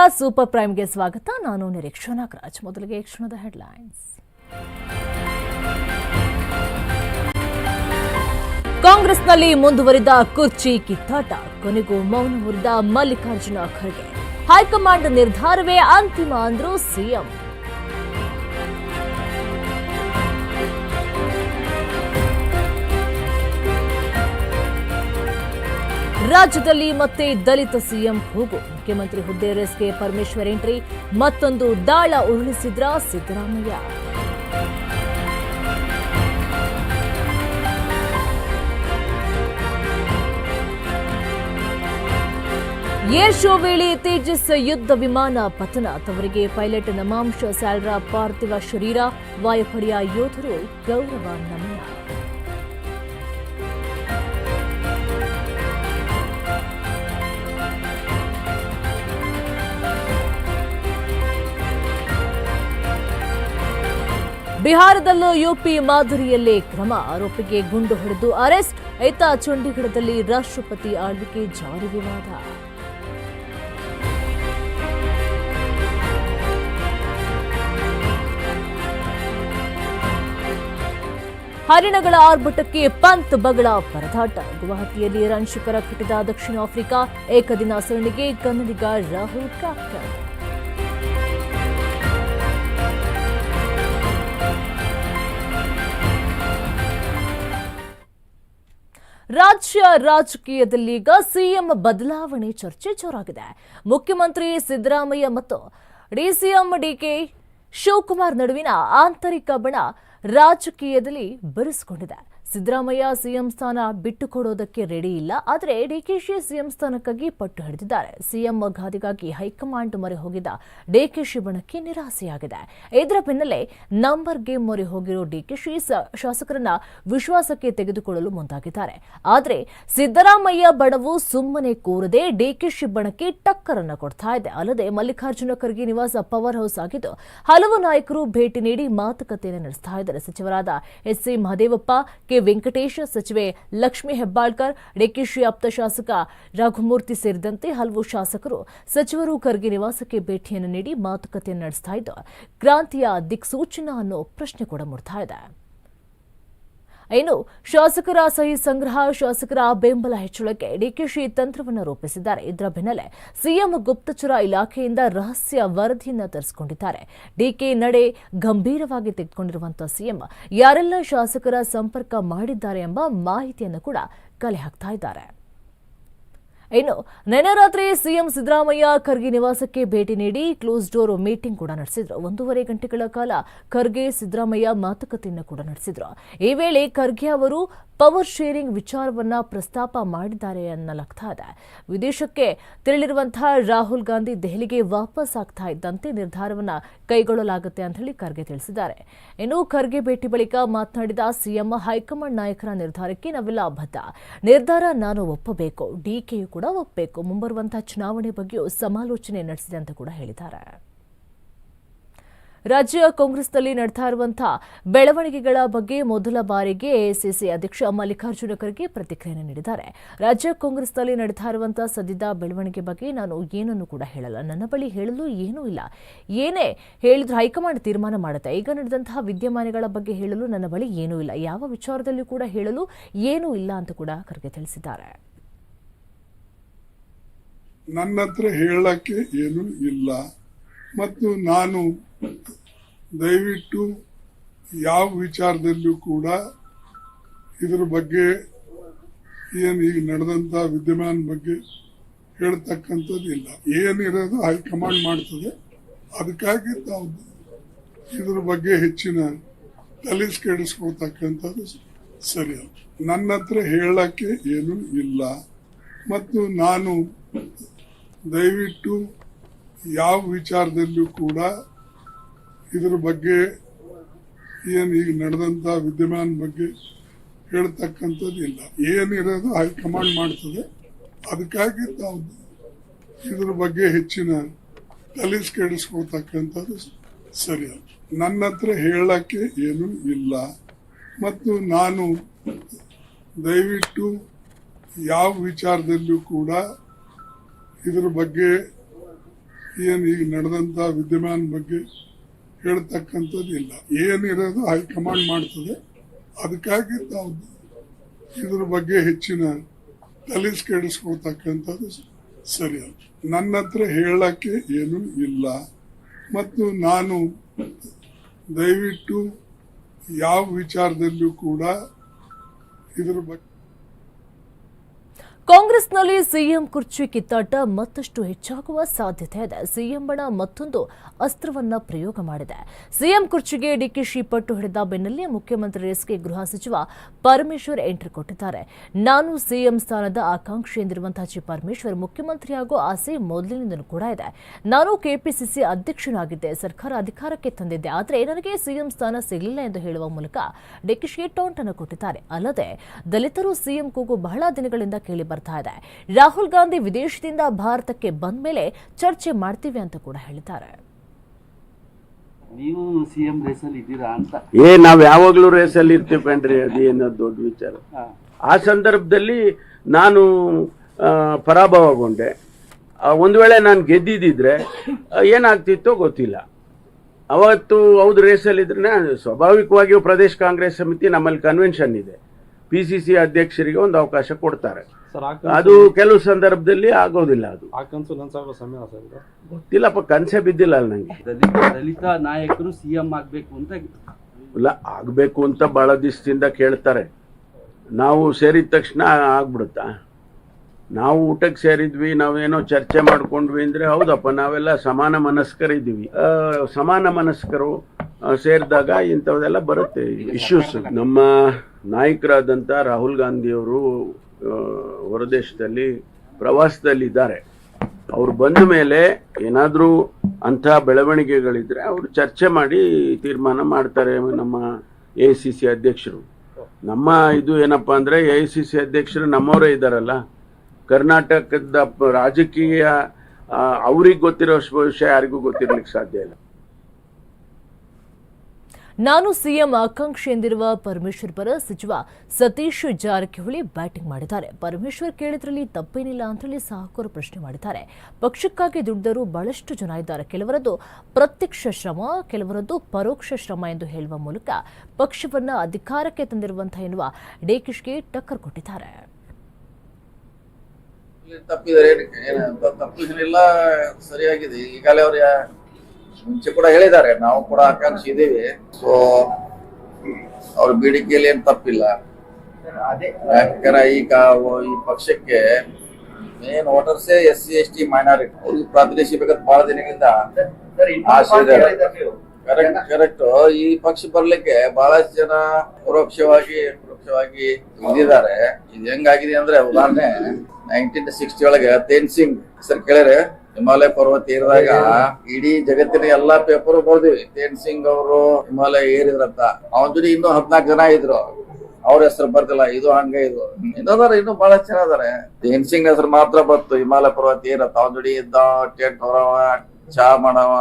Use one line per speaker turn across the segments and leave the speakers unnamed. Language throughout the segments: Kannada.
ನಮಸ್ಕಾರ ಸೂಪರ್ ಪ್ರೈಮ್ಗೆ ಸ್ವಾಗತ. ನಾನು ನಿರೀಕ್ಷಾ ನಾಗರಾಜ್. ಮೊದಲಿಗೆ ಕ್ಷಣದ ಹೆಡ್ಲೈನ್ಸ್. ಕಾಂಗ್ರೆಸ್ನಲ್ಲಿ ಮುಂದುವರಿದ ಕುರ್ಚಿ ಕಿತ್ತಾಟ. ಕೊನೆಗೂ ಮೌನ ಮುರಿದ ಮಲ್ಲಿಕಾರ್ಜುನ ಖರ್ಗೆ. ಹೈಕಮಾಂಡ್ ನಿರ್ಧಾರವೇ ಅಂತಿಮ ಅಂದ್ರು ಸಿಎಂ. ರಾಜ್ಯದಲ್ಲಿ ಮತ್ತೆ ದಲಿತ ಸಿಎಂ ಹೋಗು. ಮುಖ್ಯಮಂತ್ರಿ ಹುದ್ದೆ ರೇಸ್ಗೆ ಪರಮೇಶ್ವರ್ ಎಂಟ್ರಿ. ಮತ್ತೊಂದು ದಾಳ ಉರುಳಿಸಿದ್ರ ಸಿದ್ದರಾಮಯ್ಯ. ಏರ್ ಶೋ ವೇಳೆ ತೇಜಸ್ ಯುದ್ಧ ವಿಮಾನ ಪತನ. ತವರಿಗೆ ಪೈಲಟ್ ನಮಾಂಶ ಸ್ಯಾಲ್ರ ಪಾರ್ಥಿವ ಶರೀರ. ವಾಯುಪಡೆಯ ಯೋಧರು ಗೌರವ ನಮನ. ಬಿಹಾರದಲ್ಲೂ ಯುಪಿ ಮಾದರಿಯಲ್ಲೇ ಕ್ರಮ, ಆರೋಪಿಗೆ ಗುಂಡು ಹೊಡೆದು ಅರೆಸ್ಟ್ ಐತ ಚಂಡೀಗಢದಲ್ಲಿ ರಾಷ್ಟ್ರಪತಿ ಆಳ್ವಿಕೆ ಜಾರಿ ವಿವಾದ. ಹರಿಣಗಳ ಆರ್ಭಟಕ್ಕೆ ಪಂತ್ ಬಗಳ ಪರದಾಟ. ಗುವಾಹಟಿಯಲ್ಲಿ ರನ್ ಶಿಖರ ಕಟ್ಟಿದ ದಕ್ಷಿಣ ಆಫ್ರಿಕಾ ಏಕದಿನ ಸರಣಿಗೆ ಕನ್ನಡಿಗ ರಾಹುಲ್ ಕ್ಯಾಪ್ಟನ್ ರಾಜ್ಯ ರಾಜಕೀಯದಲ್ಲೀಗ ಸಿಎಂ ಬದಲಾವಣೆ ಚರ್ಚೆ ಜೋರಾಗಿದೆ. ಮುಖ್ಯಮಂತ್ರಿ ಸಿದ್ದರಾಮಯ್ಯ ಮತ್ತು ಡಿಸಿಎಂ ಡಿಕೆ ಶಿವಕುಮಾರ್ ನಡುವಿನ ಆಂತರಿಕ ಬಣ ರಾಜಕೀಯದಲ್ಲಿ ಬಿರುಸುಗೊಂಡಿದೆ. ಸಿದ್ದರಾಮಯ್ಯ ಸಿಎಂ ಸ್ಥಾನ ಬಿಟ್ಟುಕೊಡೋದಕ್ಕೆ ರೆಡಿ ಇಲ್ಲ. ಆದರೆ ಡಿಕೆಶಿ ಸಿಎಂ ಸ್ಥಾನಕ್ಕಾಗಿ ಪಟ್ಟು ಹಿಡಿದಿದ್ದಾರೆ ಸಿಎಂ ಗಾದಿಗಾಗಿ ಹೈಕಮಾಂಡ್ ಮೊರೆ ಹೋಗಿದ್ದ ಡಿಕೆಶಿ ಬಣಕ್ಕೆ ನಿರಾಸೆಯಾಗಿದೆ. ಇದರ ಬೆನ್ನಲ್ಲೇ ನಂಬರ್ ಗೇಮ್ ಮೊರೆ ಹೋಗಿರೋ ಡಿಕೆಶಿ ಶಾಸಕರನ್ನ ವಿಶ್ವಾಸಕ್ಕೆ ತೆಗೆದುಕೊಳ್ಳಲು ಮುಂದಾಗಿದ್ದಾರೆ. ಆದರೆ ಸಿದ್ದರಾಮಯ್ಯ ಬಣವು ಸುಮ್ಮನೆ ಕೂರದೆ ಡಿಕೆಶಿ ಬಣಕ್ಕೆ ಟಕ್ಕರನ್ನು ಕೊಡ್ತಾ ಇದೆ. ಅಲ್ಲದೆ ಮಲ್ಲಿಕಾರ್ಜುನ ಖರ್ಗೆ ನಿವಾಸ ಪವರ್ ಹೌಸ್ ಆಗಿದ್ದು ಹಲವು ನಾಯಕರು ಭೇಟಿ ನೀಡಿ ಮಾತುಕತೆಯನ್ನು ನಡೆಸ್ತಾ ಇದ್ದಾರೆ. ಸಚಿವರಾದ S C Mahadevappa, K Venkatesh ಸಚಿವೆ ಲಕ್ಷ್ಮೀ ಹೆಬ್ಬಾಳ್ಕರ್ ಡಿಕೆಶಿ ಆಪ್ತ ಶಾಸಕ ರಘುಮೂರ್ತಿ ಸೇರಿದಂತೆ ಹಲವು ಶಾಸಕರು ಸಚಿವರು ಖರ್ಗೆ ನಿವಾಸಕ್ಕೆ ಭೇಟಿಯನ್ನು ನೀಡಿ ಮಾತುಕತೆ ನಡೆಸ್ತಾ ಇದ್ದು ಕ್ರಾಂತಿಯ ದಿಕ್ಸೂಚನ ಅನ್ನೋ ಪ್ರಶ್ನೆ ಕೂಡ ಮೂಡ್ತಾ ಇದೆ. ಇನ್ನು ಶಾಸಕರ ಸಹಿ ಸಂಗ್ರಹ, ಶಾಸಕರ ಬೆಂಬಲ ಹೆಚ್ಚಳಕ್ಕೆ ಡಿಕೆಶಿ ತಂತ್ರವನ್ನು ರೂಪಿಸಿದ್ದಾರೆ. ಇದರ ಬೆನ್ನಲ್ಲೇ ಸಿಎಂ ಗುಪ್ತಚರ ಇಲಾಖೆಯಿಂದ ರಹಸ್ಯ ವರದಿಯನ್ನು ತರಿಸಿಕೊಂಡಿದ್ದಾರೆ. ಡಿಕೆ ನಡೆ ಗಂಭೀರವಾಗಿ ತೆಗೆದುಕೊಂಡಿರುವಂತಹ ಸಿಎಂ ಯಾರೆಲ್ಲ ಶಾಸಕರ ಸಂಪರ್ಕ ಮಾಡಿದ್ದಾರೆ ಎಂಬ ಮಾಹಿತಿಯನ್ನು ಕೂಡ ಕಲೆ ಹಾಕ್ತಾ ಇದ್ದಾರೆ. ಇನ್ನು ನಿನ್ನೆ ರಾತ್ರಿ ಸಿಎಂ ಸಿದ್ದರಾಮಯ್ಯ ಖರ್ಗೆ ನಿವಾಸಕ್ಕೆ ಭೇಟಿ ನೀಡಿ ಕ್ಲೋಸ್ ಡೋರ್ ಮೀಟಿಂಗ್ ಕೂಡ ನಡೆಸಿದ್ರು. ಒಂದೂವರೆ ಗಂಟೆಗಳ ಕಾಲ ಖರ್ಗೆ ಸಿದ್ದರಾಮಯ್ಯ ಮಾತುಕತೆಯನ್ನು ಕೂಡ ನಡೆಸಿದ್ರು. ಈ ವೇಳೆ ಖರ್ಗೆ ಅವರು ಪವರ್ ಶೇರಿಂಗ್ ವಿಚಾರವನ್ನ ಪ್ರಸ್ತಾಪ ಮಾಡಿದ್ದಾರೆ ಅನ್ನಲಾಗ್ತಾ ಇದೆ. ವಿದೇಶಕ್ಕೆ ತೆರಳಿರುವಂತಹ ರಾಹುಲ್ ಗಾಂಧಿ ದೆಹಲಿಗೆ ವಾಪಸ್ ಆಗ್ತಾ ಇದ್ದಂತೆ ನಿರ್ಧಾರವನ್ನ ಕೈಗೊಳ್ಳಲಾಗುತ್ತೆ ಅಂತ ಹೇಳಿ ಖರ್ಗೆ ತಿಳಿಸಿದ್ದಾರೆ. ಇನ್ನು ಖರ್ಗೆ ಭೇಟಿ ಬಳಿಕ ಮಾತನಾಡಿದ ಸಿಎಂ ಹೈಕಮಾಂಡ್ ನಾಯಕರ ನಿರ್ಧಾರಕ್ಕೆ ನಾವೆಲ್ಲ ಬದ್ಧ ನಿರ್ಧಾರ ನಾನು ಒಪ್ಪಬೇಕು ಡಿಕೆಯು ಕೂಡ ಒಪ್ಪಬೇಕು. ಮುಂಬರುವಂತಹ ಚುನಾವಣೆ ಬಗ್ಗೆಯೂ ಸಮಾಲೋಚನೆ ನಡೆಸಿದೆ ಅಂತ ಕೂಡ ಹೇಳಿದ್ದಾರೆ. ರಾಜ್ಯ ಕಾಂಗ್ರೆಸ್ನಲ್ಲಿ ನಡೆತಾ ಇರುವಂತಹ ಬೆಳವಣಿಗೆಗಳ ಬಗ್ಗೆ ಮೊದಲ ಬಾರಿಗೆ ಎಐಸಿಸಿ ಅಧ್ಯಕ್ಷ ಮಲ್ಲಿಕಾರ್ಜುನ ಖರ್ಗೆ ಪ್ರತಿಕ್ರಿಯೆ ನೀಡಿದ್ದಾರೆ. ರಾಜ್ಯ ಕಾಂಗ್ರೆಸ್ನಲ್ಲಿ ನಡೆತಾ ಇರುವಂತಹ ಸದ್ಯದ ಬೆಳವಣಿಗೆ ಬಗ್ಗೆ ನಾನು ಏನನ್ನು ಕೂಡ ಹೇಳಲ್ಲ. ನನ್ನ ಬಳಿ ಹೇಳಲು ಏನೂ ಇಲ್ಲ. ಏನೇ ಹೇಳಿದ್ರು ಹೈಕಮಾಂಡ್ ತೀರ್ಮಾನ ಮಾಡುತ್ತೆ. ಈಗ ನಡೆದಂತಹ ವಿದ್ಯಮಾನಗಳ ಬಗ್ಗೆ ಹೇಳಲು ನನ್ನ ಬಳಿ ಏನೂ ಇಲ್ಲ. ಯಾವ ವಿಚಾರದಲ್ಲೂ ಕೂಡ ಹೇಳಲು ಏನೂ ಇಲ್ಲ ಅಂತ ಕೂಡ ಖರ್ಗೆ ತಿಳಿಸಿದ್ದಾರೆ.
ನನ್ನ ಹತ್ರ ಹೇಳಕ್ಕೆ ಏನೂ ಇಲ್ಲ. ಮತ್ತು ನಾನು ದಯವಿಟ್ಟು ಯಾವ ವಿಚಾರದಲ್ಲೂ ಕೂಡ ಇದರ ಬಗ್ಗೆ ಏನು ಈಗ ನಡೆದಂಥ ವಿದ್ಯಮಾನ ಬಗ್ಗೆ ಹೇಳ್ತಕ್ಕಂಥದ್ದು ಇಲ್ಲ ಏನಿರೋದು ಹೈಕಮಾಂಡ್ ಮಾಡ್ತದೆ. ಅದಕ್ಕಾಗಿ ತಾವು ಇದ್ರ ಬಗ್ಗೆ ಹೆಚ್ಚಿನ ತಲೆಸ್ ಕೆಡಿಸ್ಕೊಳ್ತಕ್ಕಂಥದ್ದು ಸರಿ. ನನ್ನ ಹತ್ರ ಹೇಳಕ್ಕೆ ಏನೂ ಇಲ್ಲ. ಮತ್ತು ನಾನು ದಯವಿಟ್ಟು ಯಾವ ವಿಚಾರದಲ್ಲೂ ಕೂಡ ಇದರ ಬಗ್ಗೆ ಏನು ಈಗ ನಡೆದಂಥ ವಿದ್ಯಮಾನ ಬಗ್ಗೆ ಹೇಳ್ತಕ್ಕಂಥದ್ದು ಇಲ್ಲ ಏನಿರೋದು ಹೈಕಮಾಂಡ್ ಮಾಡ್ತದೆ. ಅದಕ್ಕಾಗಿ ತಾವು ಇದ್ರ ಬಗ್ಗೆ ಹೆಚ್ಚಿನ ತಲೀಸ್ ಕೆಡಿಸ್ಕೊಳ್ತಕ್ಕಂಥದ್ದು ಸರಿ. ನನ್ನ ಹತ್ರ ಹೇಳಕ್ಕೆ ಏನೂ ಇಲ್ಲ. ಮತ್ತು ನಾನು ದಯವಿಟ್ಟು ಯಾವ ವಿಚಾರದಲ್ಲೂ ಕೂಡ ಇದ್ರ ಬಗ್ಗೆ ಏನು ಈಗ ನಡೆದಂತ ವಿದ್ಯಮಾನ ಬಗ್ಗೆ ಹೇಳ್ತಕ್ಕಂಥದ್ದು ಇಲ್ಲ. ಏನಿರೋದು ಹೈಕಮಾಂಡ್ ಮಾಡ್ತದೆ. ಅದಕ್ಕಾಗಿ ತಾವು ಇದ್ರ ಬಗ್ಗೆ ಹೆಚ್ಚಿನ ತಲೆಸ್ ಕೆಡಿಸ್ಕೊಳ್ತಕ್ಕಂಥದ್ದು ಸರಿ ನನ್ನ ಹತ್ರ ಹೇಳಕ್ಕೆ ಏನೂ ಇಲ್ಲ. ಮತ್ತು ನಾನು ದಯವಿಟ್ಟು ಯಾವ ವಿಚಾರದಲ್ಲೂ ಕೂಡ ಇದ್ರ ಬಗ್ಗೆ
ಕಾಂಗ್ರೆಸ್ನಲ್ಲಿ ಸಿಎಂ ಕುರ್ಚಿ ಕಿತ್ತಾಟ ಮತ್ತಷ್ಟು ಹೆಚ್ಚಾಗುವ ಸಾಧ್ಯತೆ ಇದೆ. ಸಿಎಂ ಬಣ ಮತ್ತೊಂದು ಅಸ್ತ್ರವನ್ನ ಪ್ರಯೋಗ ಮಾಡಿದೆ. ಸಿಎಂ ಕುರ್ಚಿಗೆ ಡಿಕೆಶಿ ಪಟ್ಟು ಹಿಡಿದ ಬೆನ್ನಲ್ಲೇ ಮುಖ್ಯಮಂತ್ರಿ ರೇಸ್ಗೆ ಗೃಹ ಸಚಿವ ಪರಮೇಶ್ವರ್ ಎಂಟ್ರಿ ಕೊಟ್ಟಿದ್ದಾರೆ. ನಾನು ಸಿಎಂ ಸ್ಥಾನದ ಆಕಾಂಕ್ಷಿ ಎಂದಿರುವಂತಹ ಜಿ ಪರಮೇಶ್ವರ್ ಮುಖ್ಯಮಂತ್ರಿಯಾಗೋ ಆಸೆ ಮೊದಲಿನಿಂದಲೂ ಕೂಡ ಇದೆ. ನಾನು ಕೆಪಿಸಿಸಿ ಅಧ್ಯಕ್ಷನಾಗಿದ್ದೆ. ಸರ್ಕಾರ ಅಧಿಕಾರಕ್ಕೆ ತಂದಿದ್ದೆ. ಆದರೆ ನನಗೆ ಸಿಎಂ ಸ್ಥಾನ ಸಿಗಲಿಲ್ಲ ಎಂದು ಹೇಳುವ ಮೂಲಕ ಡಿಕೆಶಿಗೆ ಟಾಂಟ್ ಅನ್ನು ಕೊಟ್ಟಿದ್ದಾರೆ. ಅಲ್ಲದೆ ದಲಿತರು ಸಿಎಂ ಕೂಗು ಬಹಳ ದಿನಗಳಿಂದ ಕೇಳಿ ಬರ್ತಾ ಇದೆ. ರಾಹುಲ್ ಗಾಂಧಿ ವಿದೇಶದಿಂದ ಭಾರತಕ್ಕೆ ಬಂದ ಮೇಲೆ ಚರ್ಚೆ ಮಾಡ್ತೀವಿ ಅಂತ ಕೂಡ ಹೇಳಿದ್ದಾರೆ.
ನೀವು ಸಿಎಂ ರೇಸಲ್ಲಿ ಇದ್ದೀರಾ ಅಂತ?
ಏ ನಾವ್ ಯಾವಾಗ್ಲೂ ರೇಸಲ್ಲಿ ಇರ್ತೀವಿ ಕಣ್ರಿ ಅದೇನೋ ದೊಡ್ಡ ವಿಚಾರ. ಆ ಸಂದರ್ಭದಲ್ಲಿ ನಾನು ಪರಾಭವಗೊಂಡೆ. ಒಂದು ವೇಳೆ ನಾನು ಗೆದ್ದಿದ್ದಿದ್ರೆ ಏನಾಗ್ತಿತ್ತೋ ಗೊತ್ತಿಲ್ಲ. ಅವತ್ತು ಹೌದು ರೇಸಲ್ಲಿ ಇದ್ರೆ ಸ್ವಾಭಾವಿಕವಾಗಿಯೂ ಪ್ರದೇಶ ಕಾಂಗ್ರೆಸ್ ಸಮಿತಿ ನಮ್ಮಲ್ಲಿ ಕನ್ವೆನ್ಷನ್ ಇದೆ. ಪಿ ಸಿ ಸಿ ಅಧ್ಯಕ್ಷರಿಗೆ ಒಂದು ಅವಕಾಶ ಕೊಡ್ತಾರೆ. ಅದು ಕೆಲವು ಸಂದರ್ಭದಲ್ಲಿ ಆಗೋದಿಲ್ಲ ಅದು.
ಆ ಕನಸು ನನ್ಸಾಗೋ ಸಮಯ ಸರ್ ಇದು
ಗೊತ್ತಿಲ್ಲಪ್ಪ ಕನ್ಸೆ ಬಿದ್ದಿಲ್ಲ ಅಲ್ಲಿ ನಂಗೆ.
ದಲಿತ ದಲಿತ ನಾಯಕರು ಸಿ ಎಂ ಆಗ್ಬೇಕು ಅಂತ
ಇಲ್ಲ ಆಗಬೇಕು ಅಂತ ಭಾಳ ದಿವಸದಿಂದ ಕೇಳ್ತಾರೆ. ನಾವು ಸೇರಿದ ತಕ್ಷಣ ಆಗ್ಬಿಡುತ್ತಾ? ನಾವು ಊಟಕ್ಕೆ ಸೇರಿದ್ವಿ ನಾವೇನೋ ಚರ್ಚೆ ಮಾಡ್ಕೊಂಡ್ವಿ ಅಂದರೆ ಹೌದಪ್ಪ ನಾವೆಲ್ಲ ಸಮಾನ ಮನಸ್ಕರಿದ್ದೀವಿ. ಸಮಾನ ಮನಸ್ಕರು ಸೇರಿದಾಗ ಇಂಥವೆಲ್ಲ ಬರುತ್ತೆ. ಇಶ್ಯೂಸ್ ನಮ್ಮ ನಾಯಕರಾದಂಥ ರಾಹುಲ್ ಗಾಂಧಿಯವರು ಹೊರದೇಶದಲ್ಲಿ ಪ್ರವಾಸದಲ್ಲಿದ್ದಾರೆ. ಅವ್ರು ಬಂದ ಮೇಲೆ ಏನಾದರೂ ಅಂಥ ಬೆಳವಣಿಗೆಗಳಿದ್ರೆ ಅವರು ಚರ್ಚೆ ಮಾಡಿ ತೀರ್ಮಾನ ಮಾಡ್ತಾರೆ ನಮ್ಮ ಎ ಸಿ ಸಿ ಅಧ್ಯಕ್ಷರು. ನಮ್ಮ ಇದು ಏನಪ್ಪ ಅಂದರೆ ಎ ಸಿ ಸಿ ಅಧ್ಯಕ್ಷರು ನಮ್ಮವರೇ ಇದ್ದಾರಲ್ಲ. ಕರ್ನಾಟಕದ ರಾಜಕೀಯ ಅವ್ರಿಗೆ ಗೊತ್ತಿರೋ ವಿಷಯ ಯಾರಿಗೂ ಗೊತ್ತಿರ್ಲಿಕ್ಕೆ ಸಾಧ್ಯ ಇಲ್ಲ.
ನಾನು ಸಿಎಂ ಆಕಾಂಕ್ಷಿ ಎಂದಿರುವ ಪರಮೇಶ್ವರ್ ಪರ ಸಚಿವ ಸತೀಶ್ ಜಾರಕಿಹೊಳಿ ಬ್ಯಾಟಿಂಗ್ ಮಾಡಿದ್ದಾರೆ. ಪರಮೇಶ್ವರ್ ಕೇಳಿದ್ರಲ್ಲಿ ತಪ್ಪೇನಿಲ್ಲ ಅಂತ ಹೇಳಿ ಸಾಕೋರು ಪ್ರಶ್ನೆ ಮಾಡಿದ್ದಾರೆ. ಪಕ್ಷಕ್ಕಾಗಿ ದುಡ್ಡರು ಬಹಳಷ್ಟು ಜನ ಇದ್ದಾರೆ. ಕೆಲವರದ್ದು ಪ್ರತ್ಯಕ್ಷ ಶ್ರಮ, ಕೆಲವರದ್ದು ಪರೋಕ್ಷ ಶ್ರಮ ಎಂದು ಹೇಳುವ ಮೂಲಕ ಪಕ್ಷವನ್ನು ಅಧಿಕಾರಕ್ಕೆ ತಂದಿರುವಂತಹ ಎನ್ನುವ ಡೇಕಿಶ್ಗೆ ಟಕ್ಕರ್ ಕೊಟ್ಟಿದ್ದಾರೆ.
ಇಲ್ಲಿ ತಪ್ಪಿದ್ದಾರೆ ಏನಕ್ಕೆ? ತಪ್ಪು ಏನಿಲ್ಲ. ಸರಿಯಾಗಿದೆ. ಈಗಾಗಲೇ ಅವ್ರು ಮುಂಚೆ ಕೂಡ ಹೇಳಿದ್ದಾರೆ ನಾವು ಕೂಡ ಆಕಾಂಕ್ಷಿ ಇದ್ದೀವಿ ಸೊ ಅವ್ರ ಬೇಡಿಕೆಯಲ್ಲಿ ಏನ್ ತಪ್ಪಿಲ್ಲ. ಯಾಕಂದ್ರೆ ಈಗ ಈ ಪಕ್ಷಕ್ಕೆ main ವೋಟರ್ಸೇ S C S T minority ಅವ್ರಿಗೆ ಪ್ರಾತಿನಿಧ್ಯ ಬೇಕಾದ ಬಹಳ ದಿನಗಳಿಂದ ಆಸೆ ಇದೆ ಕರೆಕ್ಟ್ ಕರೆಕ್ಟ್ ಈ ಪಕ್ಷ ಬರ್ಲಿಕ್ಕೆ ಬಹಳಷ್ಟು ಜನ ಪರೋಕ್ಷವಾಗಿ ಪರೋಕ್ಷವಾಗಿ ಇದ್ದಿದ್ದಾರೆ ಇದು ಹೆಂಗಾಗಿದೆ ಅಂದ್ರೆ ಉದಾಹರಣೆ ನೈನ್ಟೀನ್ ಸಿಕ್ಸ್ಟಿ ಒಳಗೆ ತೇನ್ ಸಿಂಗ್. ಹೆಸರು ಕೇಳಿದ್ರೆ ಹಿಮಾಲಯ ಪರ್ವತ ಏರಿದಾಗ ಇಡೀ ಜಗತ್ತಿನ ಎಲ್ಲಾ ಪೇಪರ್ ಬರ್ದಿವಿ. ತೇನ್ ಸಿಂಗ್ ಅವರು ಹಿಮಾಲಯ ಏರಿದ್ರಂತ. ಅವನ ಜೊತೆ ಇನ್ನೂ ಹದ್ನಾಲ್ಕು ಜನ ಇದ್ರು. ಅವ್ರ ಹೆಸರು ಬರ್ತಿಲ್ಲ ಇದು ಹಂಗ ಇದು. ಇನ್ನದಾರ ಇನ್ನು ಬಹಳ ಚೆನ್ನಾದಾರೆ ತೇನ್ ಸಿಂಗ್ ಹೆಸರು ಮಾತ್ರ ಬಂತು ಹಿಮಾಲಯ ಪರ್ವತ ಏರತ್ತ ಅವನ ಜೊತೆ ಇದ್ದ ಟೆಂಟ್ ಹೊರವ ಚಾ ಮಾಡವ,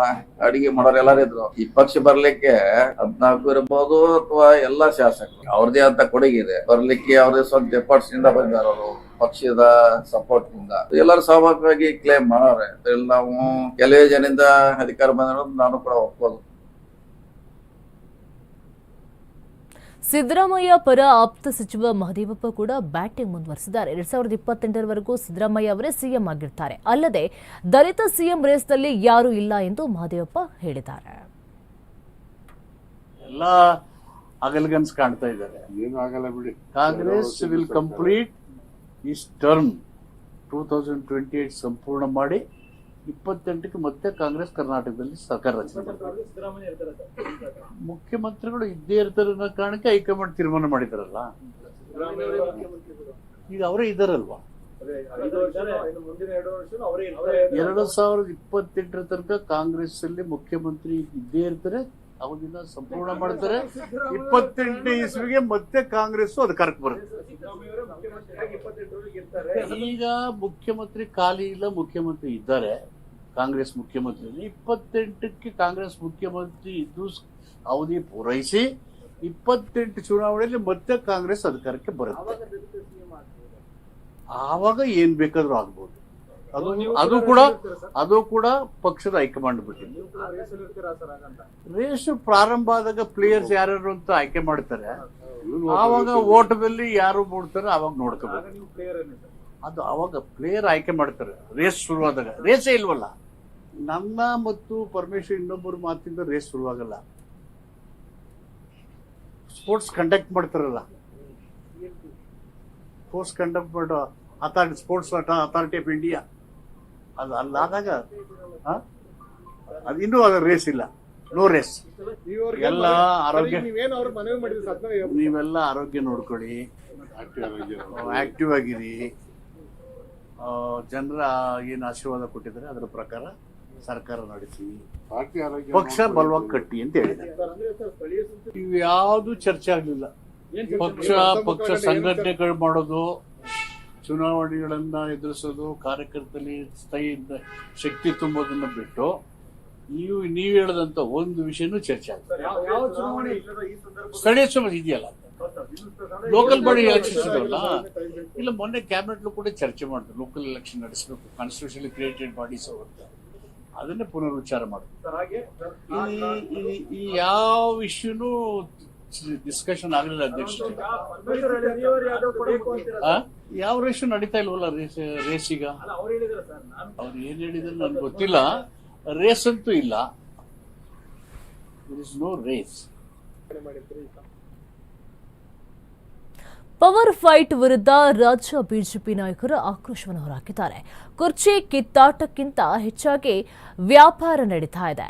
ಅಡಿಗೆ ಮಾಡೋರು ಎಲ್ಲಾರು ಇದ್ರು. ಈ ಪಕ್ಷ ಬರ್ಲಿಕ್ಕೆ ಹದ್ನಾಲ್ಕು ಇರ್ಬೋದು ಅಥವಾ ಎಲ್ಲಾ ಶಾಸಕರು. ಅವ್ರದೇ ಅಂತ ಕೊಡುಗೆ ಇದೆ. ಬರ್ಲಿಕ್ಕೆ ಅವ್ರದೇ ಸ್ವಂತ ಎಫರ್ಟ್ಸ್ನಿಂದ ಬಂದಾರ ಅವರು ಪಕ್ಷದ ಸಪೋರ್ಟ್ನಿಂದ ಎಲ್ಲರೂ ಸ್ವಾಭಾವಿಕವಾಗಿ ಕ್ಲೇಮ್ ಮಾಡೋರೆ. ನಾವು ಕೆಲವೇ ಜನಿಂದ ಅಧಿಕಾರ ಬಂದ ನಾನು ಕೂಡ ಒಪ್ಬೋದು.
ಸಿದ್ದರಾಮಯ್ಯ ಪರ ಆಪ್ತ ಸಚಿವ ಮಹದೇವಪ್ಪ ಕೂಡ ಬ್ಯಾಟಿಂಗ್ ಮುಂದುವರೆಸಿದ್ದಾರೆ. ಎರಡ್ ಸಾವಿರದ ಇಪ್ಪತ್ತೆಂಟರವರೆಗೂ ಸಿದ್ದರಾಮಯ್ಯ ಅವರೇ ಸಿಎಂ ಆಗಿರ್ತಾರೆ. ಅಲ್ಲದೆ ದಲಿತ ಸಿಎಂ ರೇಸ್ನಲ್ಲಿ ಯಾರೂ ಇಲ್ಲ ಎಂದು ಮಹದೇವಪ್ಪ ಹೇಳಿದ್ದಾರೆ.
ಎಲ್ಲ ಅಗಲ್ಗನ್ಸ್ ಕಾಣ್ತಾ ಇದ್ದಾರೆ.
ಏನು ಆಗಲ್ಲ ಬಿಡಿ.
Congress will complete is term two thousand twenty eight ಸಂಪೂರ್ಣ ಮಾಡಿ ಇಪ್ಪತ್ತೆಂಟಕ್ಕೆ ಮತ್ತೆ ಕಾಂಗ್ರೆಸ್ ಕರ್ನಾಟಕದಲ್ಲಿ ಸರ್ಕಾರ ರಚನೆ ಮಾಡ್ತಾರೆ ಮುಖ್ಯಮಂತ್ರಿಗಳು ಇದ್ದೇ ಇರ್ತಾರೆ ಅನ್ನೋ ಕಾರಣಕ್ಕೆ ಹೈಕಮಾಂಡ್ ತೀರ್ಮಾನ ಮಾಡಿದಾರಲ್ಲ? ಈಗ ಅವರೇ ಇದಾರಲ್ವಾ? ಎರಡು ಸಾವಿರದ ಇಪ್ಪತ್ತೆಂಟರ ತನಕ ಕಾಂಗ್ರೆಸ್ ಅಲ್ಲಿ ಮುಖ್ಯಮಂತ್ರಿ ಇದ್ದೇ ಇರ್ತಾರೆ. ಅವಧಿನ ಸಂಪೂರ್ಣ ಮಾಡ್ತಾರೆ ಇಪ್ಪತ್ತೆಂಟನೇ ಇಸ್ವಿಗೆ ಮತ್ತೆ ಕಾಂಗ್ರೆಸ್ ಅಧಿಕಾರಕ್ಕೆ ಬರುತ್ತೆ. ಈಗ ಮುಖ್ಯಮಂತ್ರಿ ಖಾಲಿ ಇಲ್ಲ ಮುಖ್ಯಮಂತ್ರಿ ಇದ್ದಾರೆ. ಕಾಂಗ್ರೆಸ್ ಮುಖ್ಯಮಂತ್ರಿ ಇಪ್ಪತ್ತೆಂಟಕ್ಕೆ ಕಾಂಗ್ರೆಸ್ ಮುಖ್ಯಮಂತ್ರಿ ಇದ್ದು ಅವಧಿ ಪೂರೈಸಿ ಇಪ್ಪತ್ತೆಂಟು ಚುನಾವಣೆಯಲ್ಲಿ ಮತ್ತೆ ಕಾಂಗ್ರೆಸ್ ಅಧಿಕಾರಕ್ಕೆ ಬರುತ್ತೆ. ಆವಾಗ ಏನ್ ಬೇಕಾದ್ರೂ ಆಗ್ಬೋದು. ಅದು ಅದು ಕೂಡ ಅದು ಕೂಡ ಪಕ್ಷದ ಹೈಕಮಾಂಡ್ ಬಿಟ್ಟಿದೆ. ರೇಸ್ ಪ್ರಾರಂಭ ಆದಾಗ ಪ್ಲೇಯರ್ಸ್ ಯಾರ್ಯಾರು ಅಂತ ಆಯ್ಕೆ ಮಾಡ್ತಾರೆ. ಆವಾಗ ಓಟದಲ್ಲಿ ಯಾರು ಮೂಡ್ತಾರೆ ಅವಾಗ ನೋಡ್ಕೋಬೇಕು. ಅದು ಅವಾಗ ಪ್ಲೇಯರ್ ಆಯ್ಕೆ ಮಾಡ್ತಾರೆ. ರೇಸ್ ಶುರುವಾದಾಗ ರೇಸೇ ಇಲ್ವಲ್ಲ? ನನ್ನ ಮತ್ತು ಪರಮೇಶ್ವರ್ ಇನ್ನೊಬ್ಬರ ಮಾತಿಂದ ರೇಸ್ ಶುರುವಾಗಲ್ಲ ಸ್ಪೋರ್ಟ್ಸ್ ಕಂಡಕ್ಟ್ ಮಾಡ್ತಾರಲ್ಲ. ಸ್ಪೋರ್ಟ್ಸ್ ಕಂಡಕ್ಟ್ ಮಾಡೋ. Authority sports authority of India ಅದು ಅಲ್ಲಾದಾಗ ಆ? ಅದು ಇನ್ನೂ ಅದು ರೇಸ್ ಇಲ್ಲ. ನೋ ರೇಸ್ ಎಲ್ಲ ಆರೋಗ್ಯ ನೀವೆಲ್ಲ ಆರೋಗ್ಯ ನೋಡ್ಕೊಳ್ಳಿ. ಆಕ್ಟಿವ್ ಆಗಿರಿ. ಜನರ ಏನು ಆಶೀರ್ವಾದ ಕೊಟ್ಟಿದ್ದಾರೆ ಅದರ ಪ್ರಕಾರ ಸರ್ಕಾರ ನಡೆಸಿ. ಪಕ್ಷ ಬಲವಾಗಿ ಕಟ್ಟಿ ಅಂತ ಹೇಳಿದ್ದಾರೆ. ಇವು ಯಾವುದು ಚರ್ಚೆ ಆಗಲಿಲ್ಲ? ಪಕ್ಷ ಪಕ್ಷ ಸಂಘಟನೆಗಳು ಮಾಡೋದು ಚುನಾವಣೆಗಳನ್ನ ಎದುರಿಸೋದು ಕಾರ್ಯಕರ್ತರಲ್ಲಿ ಸ್ಥಾಯಿ ಶಕ್ತಿ ತುಂಬೋದನ್ನು ಬಿಟ್ಟು ನೀವು ನೀವು ಹೇಳದಂತ ಒಂದು ವಿಷಯನೂ ಚರ್ಚೆ ಆಗ್ತದೆ ಸ್ಥಳೀಯ ಸಮಸ್ಯೆ ಇದೆಯಲ್ಲ? ಲೋಕಲ್ ಬಾಡಿ ಎಲೆಕ್ಷನ್ಸ್ ಇಲ್ಲ ಮೊನ್ನೆ ಕ್ಯಾಬಿನೆಟ್ ಕೂಡ ಚರ್ಚೆ ಮಾಡಿದ್ರು. ಲೋಕಲ್ ಎಲೆಕ್ಷನ್ ನಡೆಸಬೇಕು ಕಾನ್ಸ್ಟಿಟ್ಯೂಷನ್ ಕ್ರಿಯೇಟೆಡ್ ಬಾಡೀಸ್ ಅಂತ. ಅದನ್ನೇ ಪುನರುಚ್ಚಾರ ಮಾಡೋದು ಈ ಯಾವ ಇಶ್ಯೂನು ಡಿಸ್ಕಷನ್ ಆಗಲಿಲ್ಲ ಅಧ್ಯಕ್ಷ ಯಾವ ರೇಷು ನಡೀತಾ ಇಲ್ವಲ್ಲ ರೇಸ್ ರೇಸ್ ಈಗ? ಅವ್ರು ಏನ್ ಹೇಳಿದ್ರು ನನ್ಗೆ ಗೊತ್ತಿಲ್ಲ. ರೇಸ್ ಅಂತೂ ಇಲ್ಲ. Is no race
power fight ವಿರುದ್ಧ ರಾಜ್ಯ ಬಿಜೆಪಿ ನಾಯಕರು ಆಕ್ರೋಶವನ್ನು ಹೊರಹಾಕಿದ್ದಾರೆ ಕುರ್ಚಿ ಕಿತ್ತಾಟಕ್ಕಿಂತ ಹೆಚ್ಚಾಗಿ ವ್ಯಾಪಾರ ನಡೀತಾ ಇದೆ.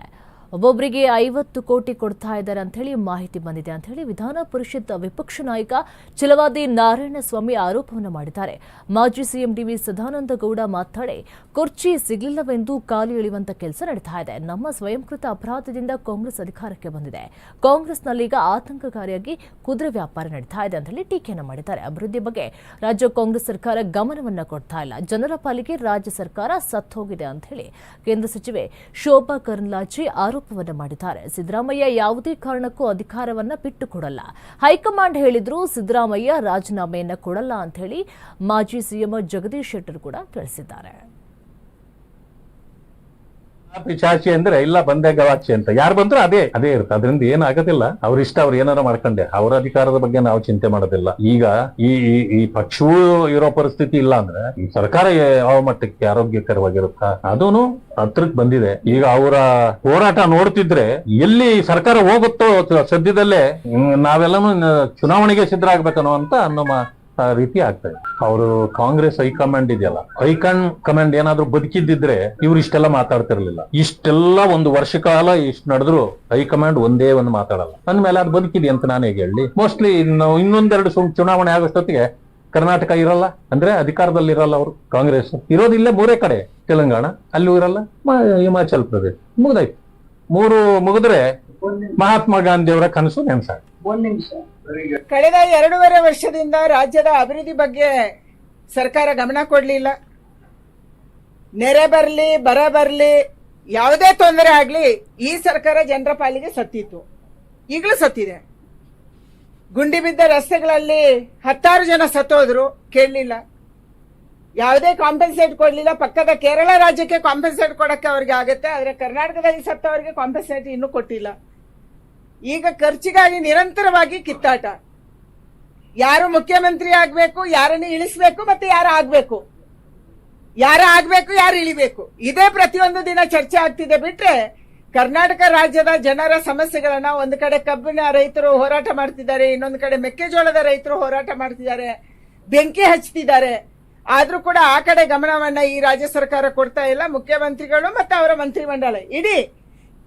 ಒಬ್ಬೊಬ್ಬರಿಗೆ ಐವತ್ತು ಕೋಟಿ ಕೊಡ್ತಾ ಇದ್ದಾರೆ ಅಂತ ಹೇಳಿ ಮಾಹಿತಿ ಬಂದಿದೆ ಅಂತ ಹೇಳಿ ವಿಧಾನ ಪರಿಷತ್ ವಿಪಕ್ಷ ನಾಯಕ ಚಲವಾದಿ ನಾರಾಯಣಸ್ವಾಮಿ ಆರೋಪವನ್ನು ಮಾಡಿದ್ದಾರೆ. ಮಾಜಿ ಸಿಎಂ ಡಿವಿ ಸದಾನಂದ ಗೌಡ ಮಾತಾಡಿ ಕುರ್ಚಿ ಸಿಗಲಿಲ್ಲವೆಂದು ಕಾಲು ಎಳೆಯುವಂತ ಕೆಲಸ ನಡೀತಾ ಇದೆ. ನಮ್ಮ ಸ್ವಯಂಕೃತ ಅಪರಾಧದಿಂದ ಕಾಂಗ್ರೆಸ್ ಅಧಿಕಾರಕ್ಕೆ ಬಂದಿದೆ. ಕಾಂಗ್ರೆಸ್ನಲ್ಲೀಗ ಆತಂಕಕಾರಿಯಾಗಿ ಕುದುರೆ ವ್ಯಾಪಾರ ನಡೀತಾ ಇದೆ ಅಂತ ಹೇಳಿ ಟೀಕೆಯನ್ನು ಮಾಡಿದ್ದಾರೆ. ಅಭಿವೃದ್ಧಿ ಬಗ್ಗೆ ರಾಜ್ಯ ಕಾಂಗ್ರೆಸ್ ಸರ್ಕಾರ ಗಮನವನ್ನ ಕೊಡ್ತಾ ಇಲ್ಲ. ಜನರ ಪಾಲಿಗೆ ರಾಜ್ಯ ಸರ್ಕಾರ ಸತ್ತೋಗಿದೆ ಅಂತ ಹೇಳಿ ಕೇಂದ್ರ ಸಚಿವೆ ಶೋಭಾ ಕರಂದ್ಲಾಜೆ ಆರೋಪವನ್ನ ಮಾಡಿದ್ದಾರೆ. ಸಿದ್ದರಾಮಯ್ಯ ಯಾವುದೇ ಕಾರಣಕ್ಕೂ ಅಧಿಕಾರವನ್ನ ಬಿಟ್ಟುಕೊಡಲ್ಲ. ಹೈಕಮಾಂಡ್ ಹೇಳಿದ್ರು ಸಿದ್ದರಾಮಯ್ಯ ರಾಜೀನಾಮೆಯನ್ನ ಕೊಡಲ್ಲ ಅಂತ ಹೇಳಿ ಮಾಜಿ ಸಿಎಂ ಜಗದೀಶ್ ಶೆಟ್ಟರ್ ಕೂಡ ತಿಳಿಸಿದ್ದಾರೆ.
ಪಿಚಾಚಿ ಅಂದ್ರೆ ಇಲ್ಲ, ಬಂದೆ ಗವಾಚಿ ಅಂತ. ಯಾರು ಬಂದ್ರು ಅದೇ ಅದೇ ಇರುತ್ತೆ. ಅದರಿಂದ ಏನಾಗೋದಿಲ್ಲ. ಅವ್ರ ಇಷ್ಟ ಅವ್ರು ಏನಾರ ಮಾಡ್ಕೊಂಡೆ. ಅವರ ಅಧಿಕಾರದ ಬಗ್ಗೆ ನಾವು ಚಿಂತೆ ಮಾಡೋದಿಲ್ಲ. ಈಗ ಈ, ಈ- ಪಕ್ಷವೂ ಇರೋ ಪರಿಸ್ಥಿತಿ ಇಲ್ಲ ಅಂದ್ರೆ ಈ ಸರ್ಕಾರ ಯಾವ ಮಟ್ಟಕ್ಕೆ ಆರೋಗ್ಯಕರವಾಗಿರುತ್ತಾ? ಅದೂನು ಹತ್ರಕ್ಕೆ ಬಂದಿದೆ. ಈಗ ಅವರ ಹೋರಾಟ ನೋಡ್ತಿದ್ರೆ ಎಲ್ಲಿ ಸರ್ಕಾರ ಹೋಗುತ್ತೋ ಸದ್ಯದಲ್ಲೇ ನಾವೆಲ್ಲಾನು ಚುನಾವಣೆಗೆ ಸಿದ್ಧರಾಗ್ಬೇಕನ್ನೋ ಅಂತ ನಮ್ಮ ರೀತಿ ಆಗ್ತದೆ. ಅವರು ಕಾಂಗ್ರೆಸ್ ಹೈಕಮಾಂಡ್ ಇದೆಯಲ್ಲ ಹೈಕಮಾಂಡ್ ಕಮಾಂಡ್ ಏನಾದ್ರೂ ಬದುಕಿದ್ದಿದ್ರೆ ಇವ್ರು ಇಷ್ಟೆಲ್ಲ ಮಾತಾಡ್ತಿರ್ಲಿಲ್ಲ. ಇಷ್ಟೆಲ್ಲ ಒಂದು ವರ್ಷ ಕಾಲ ಇಷ್ಟು ನಡೆದ್ರು ಹೈಕಮಾಂಡ್ ಒಂದೇ ಒಂದು ಮಾತಾಡಲ್ಲ. ಅಂದ್ಮೇಲೆ ಅದು ಬದುಕಿದೆ ಅಂತ ನಾನು ಹೇಗೆ ಹೇಳಿ ಮೋಸ್ಟ್ಲಿ ಇನ್ನು ಇನ್ನೊಂದೆರಡು ಚುನಾವಣೆ ಆಗೋಷ್ಟೊತ್ತಿಗೆ ಕರ್ನಾಟಕ ಇರಲ್ಲ, ಅಂದ್ರೆ ಅಧಿಕಾರದಲ್ಲಿ ಇರಲ್ಲ ಅವರು ಕಾಂಗ್ರೆಸ್. ಇರೋದಿಲ್ಲ ಮೂರೇ ಕಡೆ, ತೆಲಂಗಾಣ, ಅಲ್ಲೂ ಇರಲ್ಲ ಹಿಮಾಚಲ್ ಪ್ರದೇಶ. ಮುಗ್ದಾಯ್ತು. ಮೂರು ಮುಗಿದ್ರೆ ಮಹಾತ್ಮ ಗಾಂಧಿ ಅವರ ಕನಸು ನೆನ್ಸಾಗ
ಕಳೆದ ಎರಡೂವರೆ ವರ್ಷದಿಂದ ರಾಜ್ಯದ ಅಭಿವೃದ್ಧಿ ಬಗ್ಗೆ ಸರ್ಕಾರ ಗಮನ ಕೊಡಲಿಲ್ಲ. ನೆರೆ ಬರಲಿ, ಬರ ಬರಲಿ, ಯಾವುದೇ ತೊಂದರೆ ಆಗಲಿ ಈ ಸರ್ಕಾರ ಜನರ ಪಾಲಿಗೆ ಸತ್ತಿತ್ತು. ಈಗಲೂ ಸತ್ತಿದೆ. ಗುಂಡಿ ಬಿದ್ದ ರಸ್ತೆಗಳಲ್ಲಿ ಹತ್ತಾರು ಜನ ಸತ್ತೋದ್ರು, ಕೇಳಲಿಲ್ಲ. ಯಾವುದೇ ಕಾಂಪೆನ್ಸೇಟ್ ಕೊಡಲಿಲ್ಲ. ಪಕ್ಕದ ಕೇರಳ ರಾಜ್ಯಕ್ಕೆ ಕಾಂಪೆನ್ಸೇಟ್ ಕೊಡಕ್ಕೆ ಅವ್ರಿಗೆ ಆಗುತ್ತೆ. ಆದರೆ ಕರ್ನಾಟಕದಲ್ಲಿ ಸತ್ತವರಿಗೆ ಕಾಂಪೆನ್ಸೇಟ್ ಇನ್ನೂ ಕೊಟ್ಟಿಲ್ಲ. ಈಗ ಖರ್ಚಿಗಾಗಿ ನಿರಂತರವಾಗಿ ಕಿತ್ತಾಟ. ಯಾರು ಮುಖ್ಯಮಂತ್ರಿ ಆಗ್ಬೇಕು, ಯಾರನ್ನು ಇಳಿಸ್ಬೇಕು ಮತ್ತೆ ಯಾರು ಆಗ್ಬೇಕು? ಯಾರು ಆಗ್ಬೇಕು, ಯಾರು ಇಳಿಬೇಕು? ಇದೇ ಪ್ರತಿಯೊಂದು ದಿನ ಚರ್ಚೆ ಆಗ್ತಿದೆ ಬಿಟ್ರೆ ಕರ್ನಾಟಕ ರಾಜ್ಯದ ಜನರ ಸಮಸ್ಯೆಗಳನ್ನ ಒಂದು ಕಡೆ ಕಬ್ಬಿನ ರೈತರು ಹೋರಾಟ ಮಾಡ್ತಿದ್ದಾರೆ, ಇನ್ನೊಂದು ಕಡೆ ಮೆಕ್ಕೆಜೋಳದ ರೈತರು ಹೋರಾಟ ಮಾಡ್ತಿದ್ದಾರೆ, ಬೆಂಕಿ ಹಚ್ತಿದ್ದಾರೆ. ಆದ್ರೂ ಕೂಡ ಆ ಕಡೆ ಗಮನವನ್ನ ಈ ರಾಜ್ಯ ಸರ್ಕಾರ ಕೊಡ್ತಾ ಇಲ್ಲ, ಮುಖ್ಯಮಂತ್ರಿಗಳು ಮತ್ತೆ ಅವರ ಮಂತ್ರಿಮಂಡಲ ಇಡೀ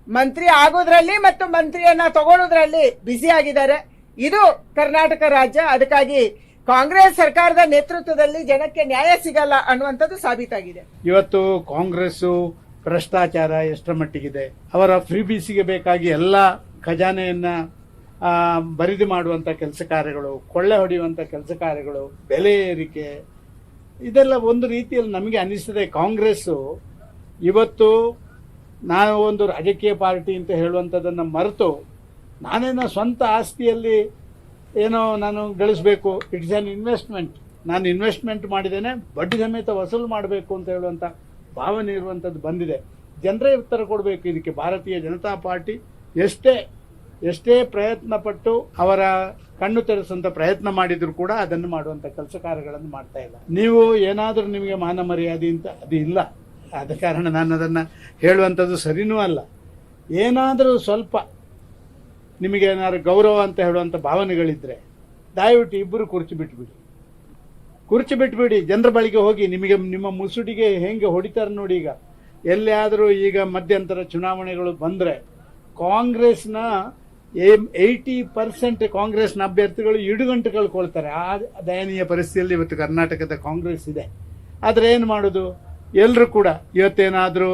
ಮಂತ್ರಿ ಆಗೋದ್ರಲ್ಲಿ ಮತ್ತು ಮಂತ್ರಿಯನ್ನ ತಗೊಳ್ಳೋದ್ರಲ್ಲಿ ಬ್ಯುಸಿ ಆಗಿದ್ದಾರೆ. ಇದು ಕರ್ನಾಟಕ ರಾಜ್ಯ. ಅದಕ್ಕಾಗಿ ಕಾಂಗ್ರೆಸ್ ಸರ್ಕಾರದ ನೇತೃತ್ವದಲ್ಲಿ ಜನಕ್ಕೆ ನ್ಯಾಯ ಸಿಗಲ್ಲ ಅನ್ನುವಂಥದ್ದು ಸಾಬೀತಾಗಿದೆ.
ಇವತ್ತು ಕಾಂಗ್ರೆಸ್ಸು ಭ್ರಷ್ಟಾಚಾರ ಎಷ್ಟರ ಮಟ್ಟಿಗಿದೆ. ಅವರ ಫ್ರೀ ಬೀಸಿಗೆ ಬೇಕಾಗಿ ಎಲ್ಲ ಖಜಾನೆಯನ್ನ ಬರಿದು ಮಾಡುವಂಥ ಕೆಲಸ ಕಾರ್ಯಗಳು, ಕೊಳ್ಳೆ ಹೊಡೆಯುವಂಥ ಕೆಲಸ ಕಾರ್ಯಗಳು, ಬೆಲೆ ಏರಿಕೆ, ಇದೆಲ್ಲ ಒಂದು ರೀತಿಯಲ್ಲಿ ನಮಗೆ ಅನಿಸ್ತದೆ. ಕಾಂಗ್ರೆಸ್ಸು ಇವತ್ತು ನಾನು ಒಂದು ರಾಜಕೀಯ ಪಾರ್ಟಿ ಅಂತ ಹೇಳುವಂಥದ್ದನ್ನು ಮರೆತು ನಾನೇನೋ ಸ್ವಂತ ಆಸ್ತಿಯಲ್ಲಿ ಏನೋ ನಾನು ಗಳಿಸಬೇಕು. ಇಟ್ಸ್ ಆನ್ ಇನ್ವೆಸ್ಟ್ಮೆಂಟ್ ನಾನು ಇನ್ವೆಸ್ಟ್ಮೆಂಟ್ ಮಾಡಿದ್ದೇನೆ, ಬಡ್ಡಿ ಸಮೇತ ವಸೂಲು ಮಾಡಬೇಕು ಅಂತ ಹೇಳುವಂಥ ಭಾವನೆ ಇರುವಂಥದ್ದು ಬಂದಿದೆ. ಜನರೇ ಉತ್ತರ ಕೊಡಬೇಕು. ಇದಕ್ಕೆ ಭಾರತೀಯ ಜನತಾ ಪಾರ್ಟಿ ಎಷ್ಟೇ ಎಷ್ಟೇ ಪ್ರಯತ್ನ ಪಟ್ಟು ಅವರ ಕಣ್ಣು ತೆರೆಸುವಂಥ ಪ್ರಯತ್ನ ಮಾಡಿದರೂ ಕೂಡ ಅದನ್ನು ಮಾಡುವಂಥ ಕೆಲಸ ಕಾರ್ಯಗಳನ್ನು ಮಾಡ್ತಾ ಇಲ್ಲ. ನೀವು ಏನಾದರೂ ನಿಮಗೆ ಮಾನ ಮರ್ಯಾದೆ ಅಂತ ಅದು ಇಲ್ಲ. ಆದ ಕಾರಣ ನಾನು ಅದನ್ನು ಹೇಳುವಂಥದ್ದು ಸರಿನೂ ಅಲ್ಲ. ಏನಾದರೂ ಸ್ವಲ್ಪ ನಿಮಗೆ ಏನಾದ್ರು ಗೌರವ ಅಂತ ಹೇಳುವಂಥ ಭಾವನೆಗಳಿದ್ದರೆ ದಯವಿಟ್ಟು ಇಬ್ಬರು ಕುರ್ಚಿ ಬಿಟ್ಬಿಡಿ. ಕುರ್ಚಿ ಬಿಟ್ಬಿಡಿ, ಜನರ ಬಳಿಗೆ ಹೋಗಿ ನಿಮಗೆ ನಿಮ್ಮ ಮುಸುಡಿಗೆ ಹೆಂಗೆ ಹೊಡಿತಾರೆ ನೋಡಿ ಈಗ. ಎಲ್ಲಿಯಾದರೂ ಈಗ ಮಧ್ಯಂತರ ಚುನಾವಣೆಗಳು ಬಂದರೆ ಕಾಂಗ್ರೆಸ್ನ ಏಯ್ಟಿ ಪರ್ಸೆಂಟ್ ಕಾಂಗ್ರೆಸ್ನ ಅಭ್ಯರ್ಥಿಗಳು ಇಡುಗಂಟು ಕಳ್ಕೊಳ್ತಾರೆ ಆ ದಯನೀಯ ಪರಿಸ್ಥಿತಿಯಲ್ಲಿ ಇವತ್ತು ಕರ್ನಾಟಕದ ಕಾಂಗ್ರೆಸ್ ಇದೆ. ಆದರೆ ಏನು ಮಾಡೋದು? ಎಲ್ಲರೂ ಕೂಡ ಇವತ್ತೇನಾದರೂ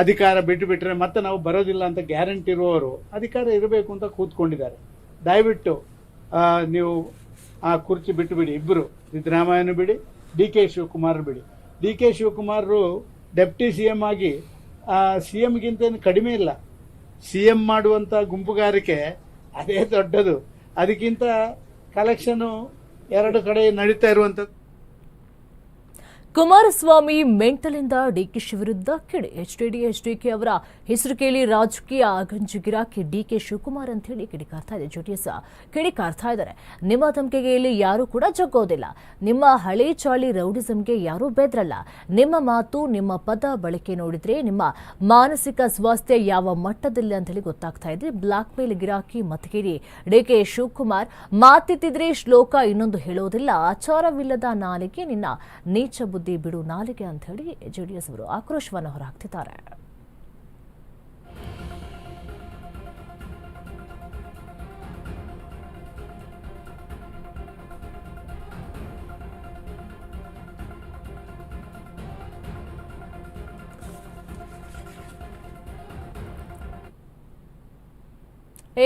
ಅಧಿಕಾರ ಬಿಟ್ಟು ಬಿಟ್ಟರೆ ಮತ್ತೆ ನಾವು ಬರೋದಿಲ್ಲ ಅಂತ ಗ್ಯಾರಂಟಿ ಇರುವವರು ಅಧಿಕಾರ ಇರಬೇಕು ಅಂತ ಕೂತ್ಕೊಂಡಿದ್ದಾರೆ. ದಯವಿಟ್ಟು ನೀವು ಆ ಕುರ್ಚಿ ಬಿಟ್ಟು ಬಿಡಿ ಇಬ್ಬರು ಸಿದ್ದರಾಮಯ್ಯನು ಬಿಡಿ ಡಿ ಕೆ ಶಿವಕುಮಾರ್ ಬಿಡಿ. ಡಿ ಕೆ ಶಿವಕುಮಾರರು ಡೆಪ್ಟಿ ಸಿ ಎಂ ಆಗಿ ಸಿ ಎಮ್ಗಿಂತ ಏನು ಕಡಿಮೆ ಇಲ್ಲ. ಸಿ ಎಂ ಮಾಡುವಂಥ ಗುಂಪುಗಾರಿಕೆ ಅದೇ ದೊಡ್ಡದು. ಅದಕ್ಕಿಂತ ಕಲೆಕ್ಷನು ಎರಡು ಕಡೆ ನಡೀತಾ ಇರುವಂಥದ್ದು.
ಕುಮಾರಸ್ವಾಮಿ ಮೆಂಟಲಿಂದ ಡಿಕೆಶಿ ವಿರುದ್ಧ ಕಿಡಿ. ಡಿ ಕೆ ಅವರ ಹೆಸರು ಕೇಳಿ ರಾಜಕೀಯ ಗಂಜುಗಿರಾಕಿ ಡಿಕೆ ಶಿವಕುಮಾರ್ ಅಂತ ಹೇಳಿ ಕಿಡಿಕಾರ್ತಾ ಇದೆ. ಜೆಡಿಎಸ್ ಕಿಡಿಕಾರ್ತಾ ಇದ್ದಾರೆ. ನಿಮ್ಮ ಧಮಕೆಗೆ ಇಲ್ಲಿ ಯಾರೂ ಕೂಡ ಜಗ್ಗೋದಿಲ್ಲ. ನಿಮ್ಮ ಹಳೆ ಚಾಳಿ ರೌಡಿಸಂಗೆ ಯಾರೂ ಬೆದ್ರಲ್ಲ. ನಿಮ್ಮ ಮಾತು, ನಿಮ್ಮ ಪದ ಬಳಕೆ ನೋಡಿದ್ರೆ ನಿಮ್ಮ ಮಾನಸಿಕ ಸ್ವಾಸ್ಥ್ಯ ಯಾವ ಮಟ್ಟದಲ್ಲಿ ಅಂತ ಹೇಳಿ ಗೊತ್ತಾಗ್ತಾ ಇದೆ. ಬ್ಲಾಕ್ ಮೇಲ್ ಗಿರಾಕಿ ಮತಗಿರಿ ಡಿಕೆ ಶಿವಕುಮಾರ್ ಮಾತಿತ್ತಿದ್ರೆ ಶ್ಲೋಕ ಇನ್ನೊಂದು ಹೇಳೋದಿಲ್ಲ. ಆಚಾರವಿಲ್ಲದ ನಾಲಿಗೆ ನಿನ್ನ ನೀಚ ಬಿಡು ನಾಲಿಗೆ ಅಂತ ಹೇಳಿ ಜೆಡಿಎಸ್ ಅವರು ಆಕ್ರೋಶವನ್ನು ಹೊರಹಾಕ್ತಿದ್ದಾರೆ.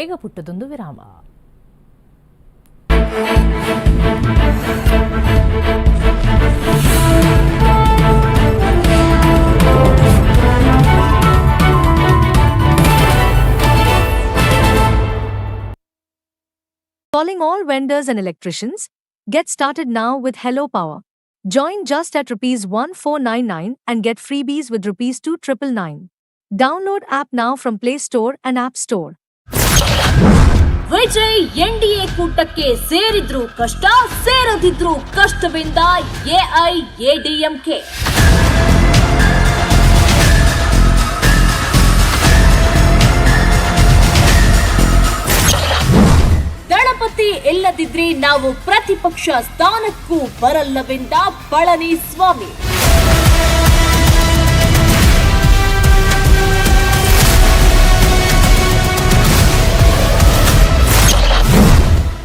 ಈಗ ಪುಟ್ಟದೊಂದು ವಿರಾಮ.
Calling all vendors and electricians. Get started now with Hello Power. Join just at rupees 1499 and get freebies with rupees 2999. Download app now from Play Store and App Store.
Vijay NDA ಕೂಟಕ್ಕೆ ಸೇರಿದ್ರು ಕಷ್ಟ ಸೇರದಿದ್ರು ಕಷ್ಟವಿಂದ ಎಐಎಡಿಎಂಕೆ ದಳಪತಿ ಇಲ್ಲದಿದ್ರೆ ನಾವು ಪ್ರತಿಪಕ್ಷ ಸ್ಥಾನಕ್ಕೂ ಬರಲ್ಲವೆಂದ ಪಳನಿಸ್ವಾಮಿ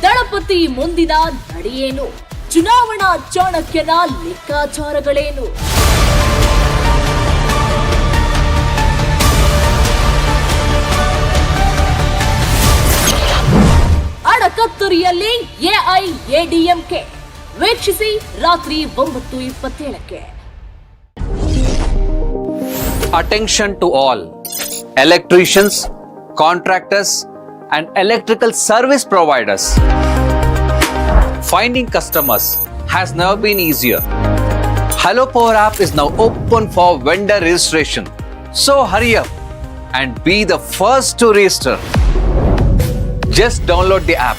ದಳಪತಿ ಮುಂದಿನ ನಡೆಯೇನು? ಚುನಾವಣಾ ಚಾಣಕ್ಯನ ಲೆಕ್ಕಾಚಾರಗಳೇನು? ಅಡಕತ್ತುರಿಯಲ್ಲಿ ಎಐಎಡಿಎಂಕೆ ವೀಕ್ಷಿಸಿ ರಾತ್ರಿ ಒಂಬತ್ತು ಇಪ್ಪತ್ತೇಳಕ್ಕೆ
Attention to all electricians, contractors, and electrical service providers. Finding customers has never been easier. Hello Power app is now open for vendor registration. So hurry up and be the first to register. Just download the app,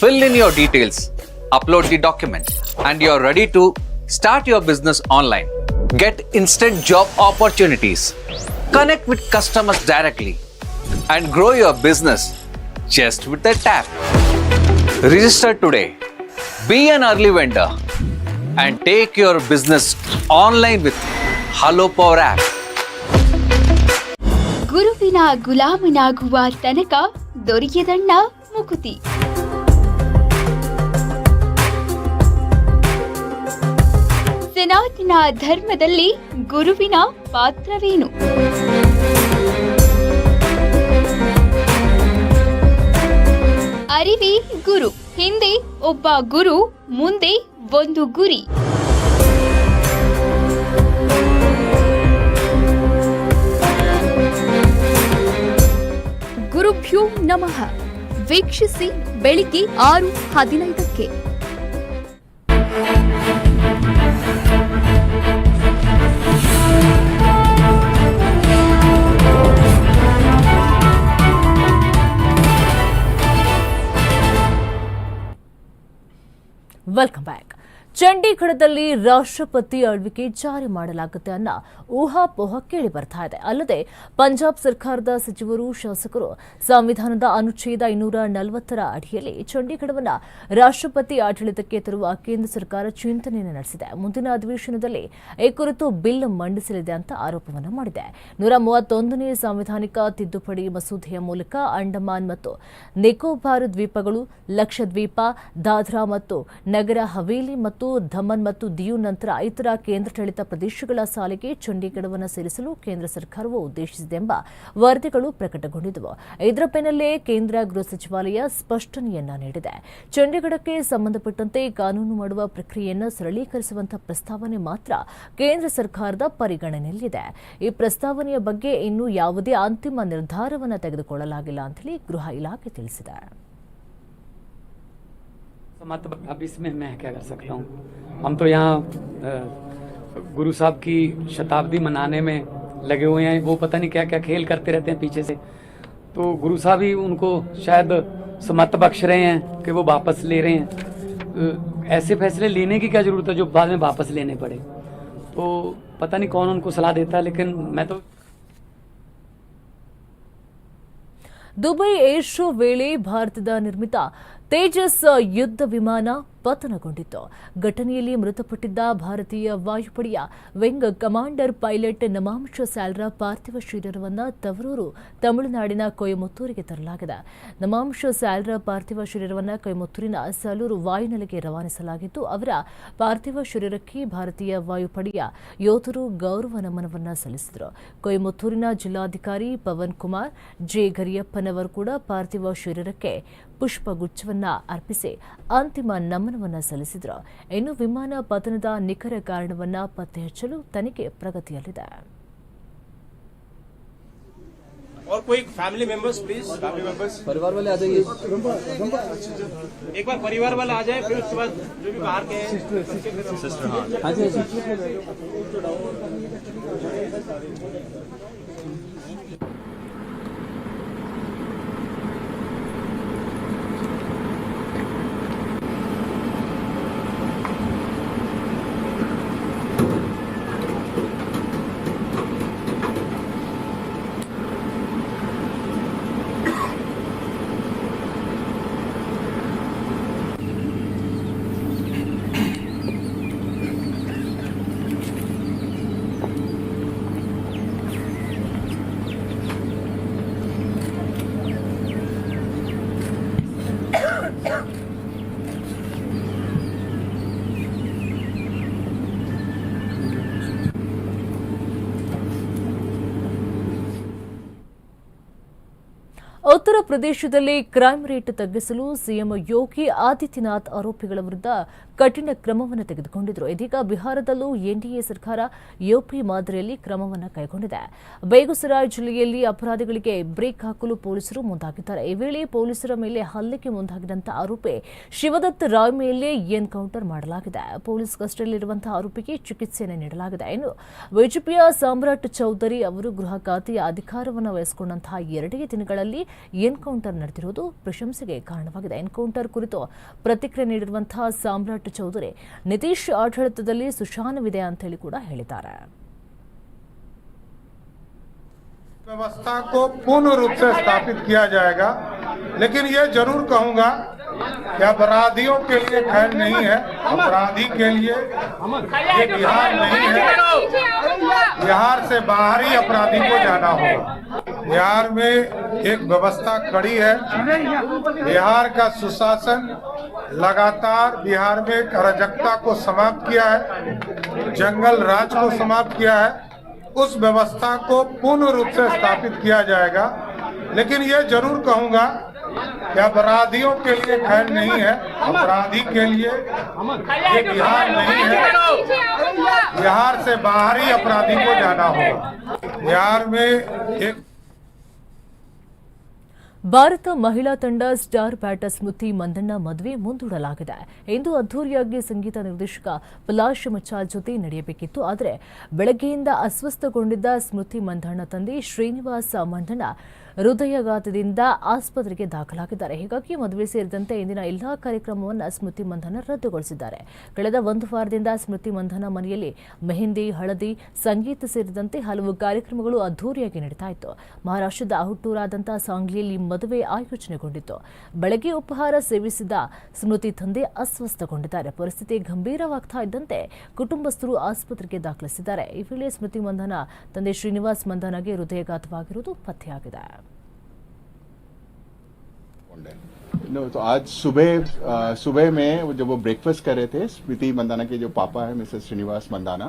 fill in your details, upload the document, and you're ready to start your business online. Get instant job opportunities, connect with customers directly, and grow your business just with a tap. Register today, be an early vendor, and take your business online with Hello Power app.
ಗುರುವಿನ ಗುಲಾಮನಾಗುವ ತನಕ ದೊರೆಯದಣ್ಣ ಮುಕುತಿ ಸನಾತನ ಧರ್ಮದಲ್ಲಿ ಗುರುವಿನ ಪಾತ್ರವೇನು? ಅರಿವಿ ಗುರು, ಹಿಂದೆ ಒಬ್ಬ ಗುರು, ಮುಂದೆ ಒಂದು ಗುರಿ. ಗುರುಭ್ಯೋ ನಮಃ. ವೀಕ್ಷಿಸಿ ಬೆಳಿಗ್ಗೆ ಆರು ಹದಿನೈದಕ್ಕೆ.
Welcome back. ಚಂಡೀಗಢದಲ್ಲಿ ರಾಷ್ಟ್ರಪತಿ ಆಳ್ವಿಕೆ ಜಾರಿ ಮಾಡಲಾಗುತ್ತೆ ಅನ್ನೋ ಊಹಾಪೋಹ ಕೇಳಿ ಬರ್ತಾ ಇದೆ. ಅಲ್ಲದೆ ಪಂಜಾಬ್ ಸರ್ಕಾರದ ಸಚಿವರು, ಶಾಸಕರು ಸಂವಿಧಾನದ ಅನುಚ್ಛೇದ ಇನ್ನೂರ ನಲವತ್ತರ ಅಡಿಯಲ್ಲಿ ಚಂಡೀಗಢವನ್ನು ರಾಷ್ಟ್ರಪತಿ ಆಡಳಿತಕ್ಕೆ ತರುವ ಕೇಂದ್ರ ಸರ್ಕಾರ ಚಿಂತನೆಯನ್ನು ನಡೆಸಿದೆ. ಮುಂದಿನ ಅಧಿವೇಶನದಲ್ಲಿ ಈ ಕುರಿತು ಬಿಲ್ ಮಂಡಿಸಲಿದೆ ಅಂತ ಆರೋಪವನ್ನು ಮಾಡಿದೆ. ನೂರ ಮೂವತ್ತೊಂದನೇ ಸಾಂವಿಧಾನಿಕ ತಿದ್ದುಪಡಿ ಮಸೂದೆಯ ಮೂಲಕ ಅಂಡಮಾನ್ ಮತ್ತು ನಿಕೋಬಾರ್ ದ್ವೀಪಗಳು ಲಕ್ಷದ್ವೀಪ, ದಾದ್ರಾ ಮತ್ತು ನಗರ ಹವೇಲಿ ಮತ್ತು ದಮನ್ ಮತ್ತು ದಿಯು ನಂತರ ಇತರ ಕೇಂದ್ರಾಡಳಿತ ಪ್ರದೇಶಗಳ ಸಾಲಿಗೆ ಚಂಡೀಗಢವನ್ನು ಸೇರಿಸಲು ಕೇಂದ್ರ ಸರ್ಕಾರವು ಉದ್ದೇಶಿಸಿದೆ ಎಂಬ ವರದಿಗಳು ಪ್ರಕಟಗೊಂಡಿದ್ದವು. ಇದರ ಬೆನ್ನಲ್ಲೇ ಕೇಂದ್ರ ಗೃಹ ಸಚಿವಾಲಯ ಸ್ಪಷ್ಟನೆಯನ್ನ ನೀಡಿದೆ. ಚಂಡೀಗಢಕ್ಕೆ ಸಂಬಂಧಪಟ್ಟಂತೆ ಕಾನೂನು ಮಾಡುವ ಪ್ರಕ್ರಿಯೆಯನ್ನು ಸರಳೀಕರಿಸುವಂತಹ ಪ್ರಸ್ತಾವನೆ ಮಾತ್ರ ಕೇಂದ್ರ ಸರ್ಕಾರದ ಪರಿಗಣನೆಯಲ್ಲಿದೆ. ಈ ಪ್ರಸ್ತಾವನೆಯ ಬಗ್ಗೆ ಇನ್ನೂ ಯಾವುದೇ ಅಂತಿಮ ನಿರ್ಧಾರವನ್ನು ತೆಗೆದುಕೊಳ್ಳಲಾಗಿಲ್ಲ ಅಂತೇಳಿ ಗೃಹ ಇಲಾಖೆ ತಿಳಿಸಿದೆ.
मत अब इसमें मैं क्या कर सकता हूँ हम तो यहाँ अ, गुरु साहब की शताब्दी मनाने में लगे हुए हैं वो पता नहीं क्या क्या खेल करते रहते हैं पीछे से तो गुरु साहब ही उनको शायद समत बख्श रहे हैं कि वो वापस ले रहे हैं अ, ऐसे फैसले लेने की क्या ज़रूरत है जो बाद में वापस लेने पड़े तो पता नहीं कौन उनको सलाह देता है लेकिन मैं तो
ದುಬೈ ಏರ್ ಶೋ ವೇಳೆ ಭಾರತದ ನಿರ್ಮಿತ ತೇಜಸ್ ಯುದ್ಧ ವಿಮಾನ ಪತನಗೊಂಡಿತ್ತು. ಘಟನೆಯಲ್ಲಿ ಮೃತಪಟ್ಟಿದ್ದ ಭಾರತೀಯ ವಾಯುಪಡೆಯ wing commander pilot Namansh Syal ಪಾರ್ಥಿವ ಶರೀರವನ್ನು ತವರೂರು, ತಮಿಳುನಾಡಿನ ಕೊಯಮತ್ತೂರಿಗೆ ತರಲಾಗಿದೆ. ನಮಾಂಶ ಸ್ಯಾಲ್ರ ಪಾರ್ಥಿವ ಶರೀರವನ್ನು ಕೊಯಮತ್ತೂರಿನ ಸಲೂರು ವಾಯುನೆಲೆಗೆ ರವಾನಿಸಲಾಗಿದ್ದು, ಅವರ ಪಾರ್ಥಿವ ಶರೀರಕ್ಕೆ ಭಾರತೀಯ ವಾಯುಪಡೆಯ ಯೋಧರು ಗೌರವ ನಮನವನ್ನು ಸಲ್ಲಿಸಿದರು. ಕೊಯಮತ್ತೂರಿನ ಜಿಲ್ಲಾಧಿಕಾರಿ ಪವನ್ ಕುಮಾರ್ ಜೆ ಗರಿಯಪ್ಪನವರು ಕೂಡ ಪಾರ್ಥಿವ ಶರೀರಕ್ಕೆ ಪುಷ್ಪಗುಚ್ಛವನ್ನ ಅರ್ಪಿಸಿ ಅಂತಿಮ ನಮನವನ್ನ ಸಲ್ಲಿಸಿದರು ಇನ್ನು ವಿಮಾನ ಪತನದ ನಿಖರ ಕಾರಣವನ್ನ ಪತ್ತೆ ಹಚ್ಚಲು ತನಿಖೆ ಪ್ರಗತಿಯಲ್ಲಿದೆ
और कोई family members please family members
परिवार वाले आ जाइए
एक बार परिवार वाला आ जाए फिर उसके बाद जो भी बाहर के हैं
हाँ
ಪ್ರದೇಶದಲ್ಲಿ ಕ್ರೈಮ್ ರೇಟ್ ತಗ್ಗಿಸಲು ಸಿಎಂ ಯೋಗಿ ಆದಿತ್ಯನಾಥ್ ಆರೋಪಿಗಳ ವಿರುದ್ಧ ಕಠಿಣ ಕ್ರಮವನ್ನು ತೆಗೆದುಕೊಂಡಿದ್ರು. ಇದೀಗ ಬಿಹಾರದಲ್ಲೂ ಎನ್ಡಿಎ ಸರ್ಕಾರ ಯುಪಿ ಮಾದರಿಯಲ್ಲಿ ಕ್ರಮವನ್ನು ಕೈಗೊಂಡಿದೆ. ಬೇಗುಸರಾಯ್ ಜಿಲ್ಲೆಯಲ್ಲಿ ಅಪರಾಧಿಗಳಿಗೆ ಬ್ರೇಕ್ ಹಾಕಲು ಪೊಲೀಸರು ಮುಂದಾಗಿದ್ದಾರೆ. ಈ ವೇಳೆ ಪೊಲೀಸರ ಮೇಲೆ ಹಲ್ಲೆಗೆ ಮುಂದಾಗಿದ್ದಂತಹ ಆರೋಪಿ ಶಿವದತ್ ರಾಯ್ ಮೇಲೆ ಎನ್ಕೌಂಟರ್ ಮಾಡಲಾಗಿದೆ. ಪೊಲೀಸ್ ಕಸ್ಟಡಿಯಲ್ಲಿರುವಂತಹ ಆರೋಪಿಗೆ ಚಿಕಿತ್ಸೆಯನ್ನು ನೀಡಲಾಗಿದೆ. ಇನ್ನು ಬಿಜೆಪಿಯ ಸಾಮ್ರಾಟ್ ಚೌಧರಿ ಅವರು ಗೃಹ ಖಾತೆಯ ಅಧಿಕಾರವನ್ನು ವಹಿಸಿಕೊಂಡಂತಹ ಎರಡೇ ದಿನಗಳಲ್ಲಿ ಎನ್ಕೌಂಟರ್ ನಡೆದಿರುವುದು ಪ್ರಶಂಸೆಗೆ ಕಾರಣವಾಗಿದೆ. ಎನ್ಕೌಂಟರ್ ಕುರಿತು ಪ್ರತಿಕ್ರಿಯೆ ನೀಡಿರುವಂತಹ ಸಾಮ್ರಾಟ್ ಚೌಧರಿ ನಿತೀಶ್ ಆಡಳಿತದಲ್ಲಿ ಸುಶಾನವಿದೆ ಅಂತ ಹೇಳಿ ಕೂಡ ಹೇಳಿದ್ದಾರೆ
व्यवस्था को पूर्ण रूप से स्थापित किया जाएगा लेकिन ये जरूर कहूंगा कि अपराधियों के लिए खैर नहीं है, अपराधी के लिए ये बिहार नहीं है। बिहार से बाहर ही अपराधी को जाना होगा। बिहार में एक व्यवस्था कड़ी है। बिहार का सुशासन लगातार बिहार में अराजकता को समाप्त किया है, जंगल राज को समाप्त किया है। उस व्यवस्था को पूर्ण रूप से स्थापित किया जाएगा। लेकिन ये ज़रूर कहूँगा कि अपराधियों के लिए खैर नहीं है अपराधी के लिए ये बिहार नहीं है बिहार से बाहर ही अपराधी को जाना होगा बिहार में एक
ಭಾರತ ಮಹಿಳಾ ತಂಡ ಸ್ಟಾರ್ ಬ್ಯಾಟರ್ ಸ್ಮೃತಿ ಮಂದಣ್ಣ ಮದುವೆ ಮುಂದೂಡಲಾಗಿದೆ ಇಂದು ಅದ್ದೂರಿಯಾಗಿ ಸಂಗೀತ ನಿರ್ದೇಶಕ ಪಲಾಶ್ ಮಚಾಲ್ ಜೊತೆ ನಡೆಯಬೇಕಿತ್ತು ಆದರೆ ಬೆಳಗ್ಗೆಯಿಂದ ಅಸ್ವಸ್ಥಗೊಂಡಿದ್ದ ಸ್ಮೃತಿ ಮಂದಣ್ಣ ತಂದೆ ಶ್ರೀನಿವಾಸ ಮಂದಣ್ಣ ಹೃದಯಘಾತದಿಂದ ಆಸ್ಪತ್ರೆಗೆ ದಾಖಲಾಗಿದ್ದಾರೆ. ಹೀಗಾಗಿ ಮದುವೆ ಸೇರಿದಂತೆ ಇಂದಿನ ಎಲ್ಲಾ ಕಾರ್ಯಕ್ರಮವನ್ನು ಸ್ಮೃತಿ ಮಂಧನ ರದ್ದುಗೊಳಿಸಿದ್ದಾರೆ. ಕಳೆದ ಒಂದು ವಾರದಿಂದ ಸ್ಮೃತಿ ಮಂಧನ ಮನೆಯಲ್ಲಿ ಮೆಹಂದಿ, ಹಳದಿ, ಸಂಗೀತ ಸೇರಿದಂತೆ ಹಲವು ಕಾರ್ಯಕ್ರಮಗಳು ಅದ್ದೂರಿಯಾಗಿ ನಡೀತಾ ಇತ್ತು. ಮಹಾರಾಷ್ಟ್ರದ ಹುಟ್ಟೂರಾದಂತಹ ಸಾಂಗ್ಲಿಯಲ್ಲಿ ಮದುವೆ ಆಯೋಜನೆಗೊಂಡಿತ್ತು. ಬೆಳಗ್ಗೆ ಉಪಹಾರ ಸೇವಿಸಿದ ಸ್ಮೃತಿ ತಂದೆ ಅಸ್ವಸ್ಥಗೊಂಡಿದ್ದಾರೆ. ಪರಿಸ್ಥಿತಿ ಗಂಭೀರವಾಗ್ತಾ ಇದ್ದಂತೆ ಕುಟುಂಬಸ್ಥರು ಆಸ್ಪತ್ರೆಗೆ ದಾಖಲಿಸಿದ್ದಾರೆ. ಈ ವೇಳೆ ಸ್ಮೃತಿ ಮಂಧನ ತಂದೆ ಶ್ರೀನಿವಾಸ್ ಮಂಧನಗೆ ಹೃದಯಘಾತವಾಗಿರುವುದು ಪತ್ತೆಯಾಗಿದೆ.
तो आज सुबह सुबह में जब वो ब्रेकफास्ट कर रहे थे, स्मृति मंदाना के जो पापा है, मिसेस श्रीनिवास मंदाना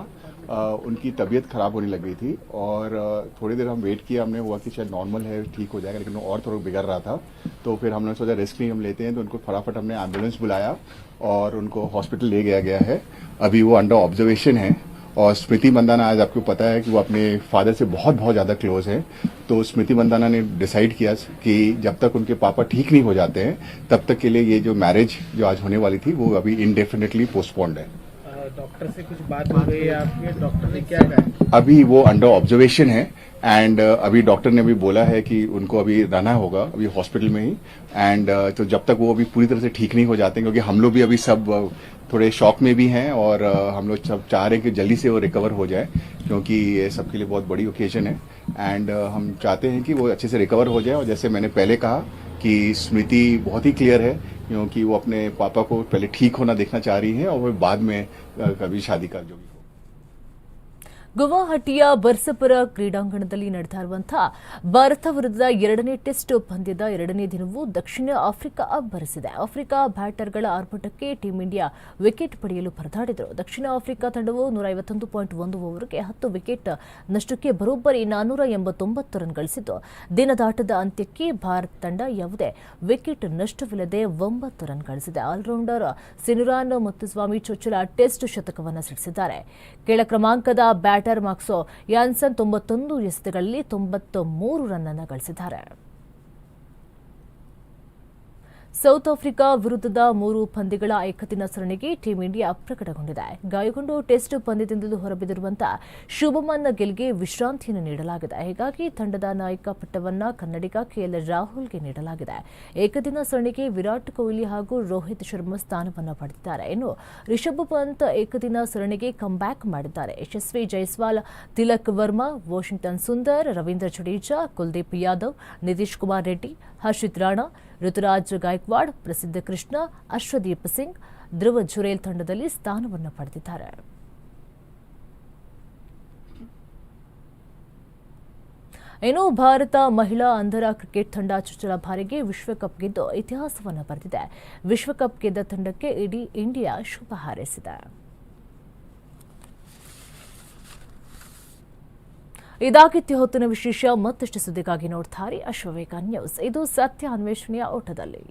उनकी तबीयत खराब होने लग गई थी और थोड़ी देर हम वेट किया, हमने हुआ कि शायद नॉर्मल है, ठीक हो जाएगा, लेकिन और थोड़ा बिगड़ रहा था। तो फिर हमने सोचा रिस्क नहीं हम लेते हैं। तो उनको फटाफट हमने एंबुलेंस बुलाया और उनको हॉस्पिटल ले गया गया है। अभी वो अंडर ऑब्जर्वेशन है। और स्मृति मंदाना, आज आपको पता है कि वो अपने फादर से बहुत बहुत ज़्यादा क्लोज है। तो स्मृति मंदाना ने डिसाइड किया कि जब तक उनके पापा ठीक नहीं हो जाते हैं, तब तक के लिए ये जो मैरिज जो आज होने वाली थी, वो अभी इनडेफिनेटली पोस्टपोन्ड है।
डॉक्टर से कुछ बात हो गई आपके डॉक्टर ने क्या कहा?
अभी वो अंडर ऑब्जर्वेशन है एंड uh, अभी डॉक्टर ने अभी बोला है कि उनको अभी रहना होगा अभी हॉस्पिटल में ही एंड uh, तो जब तक वो अभी पूरी तरह से ठीक नहीं हो जाते क्योंकि हम लोग भी अभी सब थोड़े शॉक में भी हैं और अ, हम लोग सब चाह रहे हैं कि जल्दी से वो रिकवर हो जाए क्योंकि ये सबके लिए बहुत बड़ी ओकेजन है एंड uh, हम चाहते हैं कि वो अच्छे से रिकवर हो जाए और जैसे मैंने पहले कहा कि स्मृति बहुत ही क्लियर है, क्योंकि वो अपने पापा को पहले ठीक होना देखना चाह रही है और वो बाद में कभी शादी कर जोगी।
ಗುವಾಹಟಿಯ ಬರ್ಸಪುರ ಕ್ರೀಡಾಂಗಣದಲ್ಲಿ ನಡೆತಾ ಇರುವಂತಹ ಭಾರತ ವಿರುದ್ಧದ ಎರಡನೇ ಟೆಸ್ಟ್ ಪಂದ್ಯದ ಎರಡನೇ ದಿನವೂ ದಕ್ಷಿಣ ಆಫ್ರಿಕಾ ಅಬ್ಬರಿಸಿದೆ ಆಫ್ರಿಕಾ ಬ್ಯಾಟರ್ಗಳ ಆರ್ಭಟಕ್ಕೆ ಟೀಂ ಇಂಡಿಯಾ ವಿಕೆಟ್ ಪಡೆಯಲು ಪರದಾಡಿದರು. ದಕ್ಷಿಣ ಆಫ್ರಿಕಾ ತಂಡವು ನೂರ ಐವತ್ತೊಂದು ಪಾಯಿಂಟ್ ಒಂದು ಓವರ್ಗೆ ಹತ್ತು ವಿಕೆಟ್ ನಷ್ಟಕ್ಕೆ ಬರೋಬ್ಬರಿ ನಾನ್ನೂರ ಎಂಬತ್ತೊಂಬತ್ತು ರನ್ ಗಳಿಸಿತು ದಿನದಾಟದ ಅಂತ್ಯಕ್ಕೆ ಭಾರತ ತಂಡ ಯಾವುದೇ ವಿಕೆಟ್ ನಷ್ಟವಿಲ್ಲದೆ ಒಂಬತ್ತು ರನ್ ಗಳಿಸಿದೆ. ಆಲ್ರೌಂಡರ್ ಸಿನುರಾನ್ ಮುತ್ತುಸ್ವಾಮಿ ಚೊಚ್ಚಲ ಟೆಸ್ಟ್ ಶತಕವನ್ನು ಸಿಡಿಸಿದ್ದಾರೆ. ಕೆಳ ಕ್ರಮಾಂಕದ ಬ್ಯಾಟರ್ ಮಾರ್ಕ್ಸೋ ಯಾನ್ಸನ್ ತೊಂಬತ್ತೊಂದು ಎಸೆತಗಳಲ್ಲಿ ತೊಂಬತ್ತ ಮೂರು ರನ್ ಅನ್ನು ಗಳಿಸಿದ್ದಾರೆ. ಸೌತ್ ಆಫ್ರಿಕಾ ವಿರುದ್ಧದ ಮೂರು ಪಂದ್ಯಗಳ ಏಕದಿನ ಸರಣಿಗೆ ಟೀಂ ಇಂಡಿಯಾ ಪ್ರಕಟಗೊಂಡಿದೆ. ಗಾಯಗೊಂಡು ಟೆಸ್ಟ್ ಪಂದ್ಯದಿಂದಲೂ ಹೊರಬಿದ್ದಿರುವಂತಹ ಶುಭಮನ್ ಗಿಲ್ಗೆ ವಿಶ್ರಾಂತಿಯನ್ನು ನೀಡಲಾಗಿದೆ. ಹೀಗಾಗಿ ತಂಡದ ನಾಯಕ ಪಟ್ಟವನ್ನ ಕನ್ನಡಿಗ ಕೆಎಲ್ ರಾಹುಲ್ಗೆ ನೀಡಲಾಗಿದೆ. ಏಕದಿನ ಸರಣಿಗೆ ವಿರಾಟ್ ಕೊಹ್ಲಿ ಹಾಗೂ ರೋಹಿತ್ ಶರ್ಮಾ ಸ್ಥಾನವನ್ನು ಪಡೆದಿದ್ದಾರೆ. ಇನ್ನು ರಿಷಭ್ ಪಂತ್ ಏಕದಿನ ಸರಣಿಗೆ ಕಂಬ್ಯಾಕ್ ಮಾಡಿದ್ದಾರೆ. ಯಶಸ್ವಿ ಜೈಸ್ವಾಲ್, ತಿಲಕ್ ವರ್ಮಾ, ವಾಷಿಂಗ್ಟನ್ ಸುಂದರ್, ರವೀಂದ್ರ ಜಡೇಜಾ, ಕುಲ್ದೀಪ್ ಯಾದವ್, ನಿತೀಶ್ ಕುಮಾರ್ ರೆಡ್ಡಿ, ಹರ್ಷಿತ್ ರಾಣಾ ಋತುರಾಜ್ ಗಾಯಕ್ವಾಡ್, ಪ್ರಸಿದ್ಧ ಕೃಷ್ಣ, ಅಶ್ವದೀಪ್ ಸಿಂಗ್, ಧ್ರುವ ಜುರೇಲ್ ತಂಡದಲ್ಲಿ ಸ್ಥಾನವನ್ನು ಪಡೆದಿದ್ದಾರೆ. ಇನ್ನು ಭಾರತ ಮಹಿಳಾ ಅಂಧರ ಕ್ರಿಕೆಟ್ ತಂಡ ಚುಚ್ಚಲ ಬಾರಿಗೆ ವಿಶ್ವಕಪ್ ಗೆದ್ದು ಇತಿಹಾಸವನ್ನು ಬರೆದಿದೆ. ವಿಶ್ವಕಪ್ ಗೆದ್ದ ತಂಡಕ್ಕೆ ಇಡೀ ಇಂಡಿಯಾ ಶುಭ ಹಾರೈಸಿದೆ. ಇದಾಗಿತ್ತು ಹೊತ್ತಿನ ವಿಶೇಷ ಮತ್ತಷ್ಟು ಸುದ್ದಿಗಾಗಿ ನೋಡ್ತಾರೆ ಅಶ್ವವೇಗ ನ್ಯೂಸ್. ಇದು ಸತ್ಯ ಅನ್ವೇಷಣೆಯ ಓಟದಲ್ಲಿ.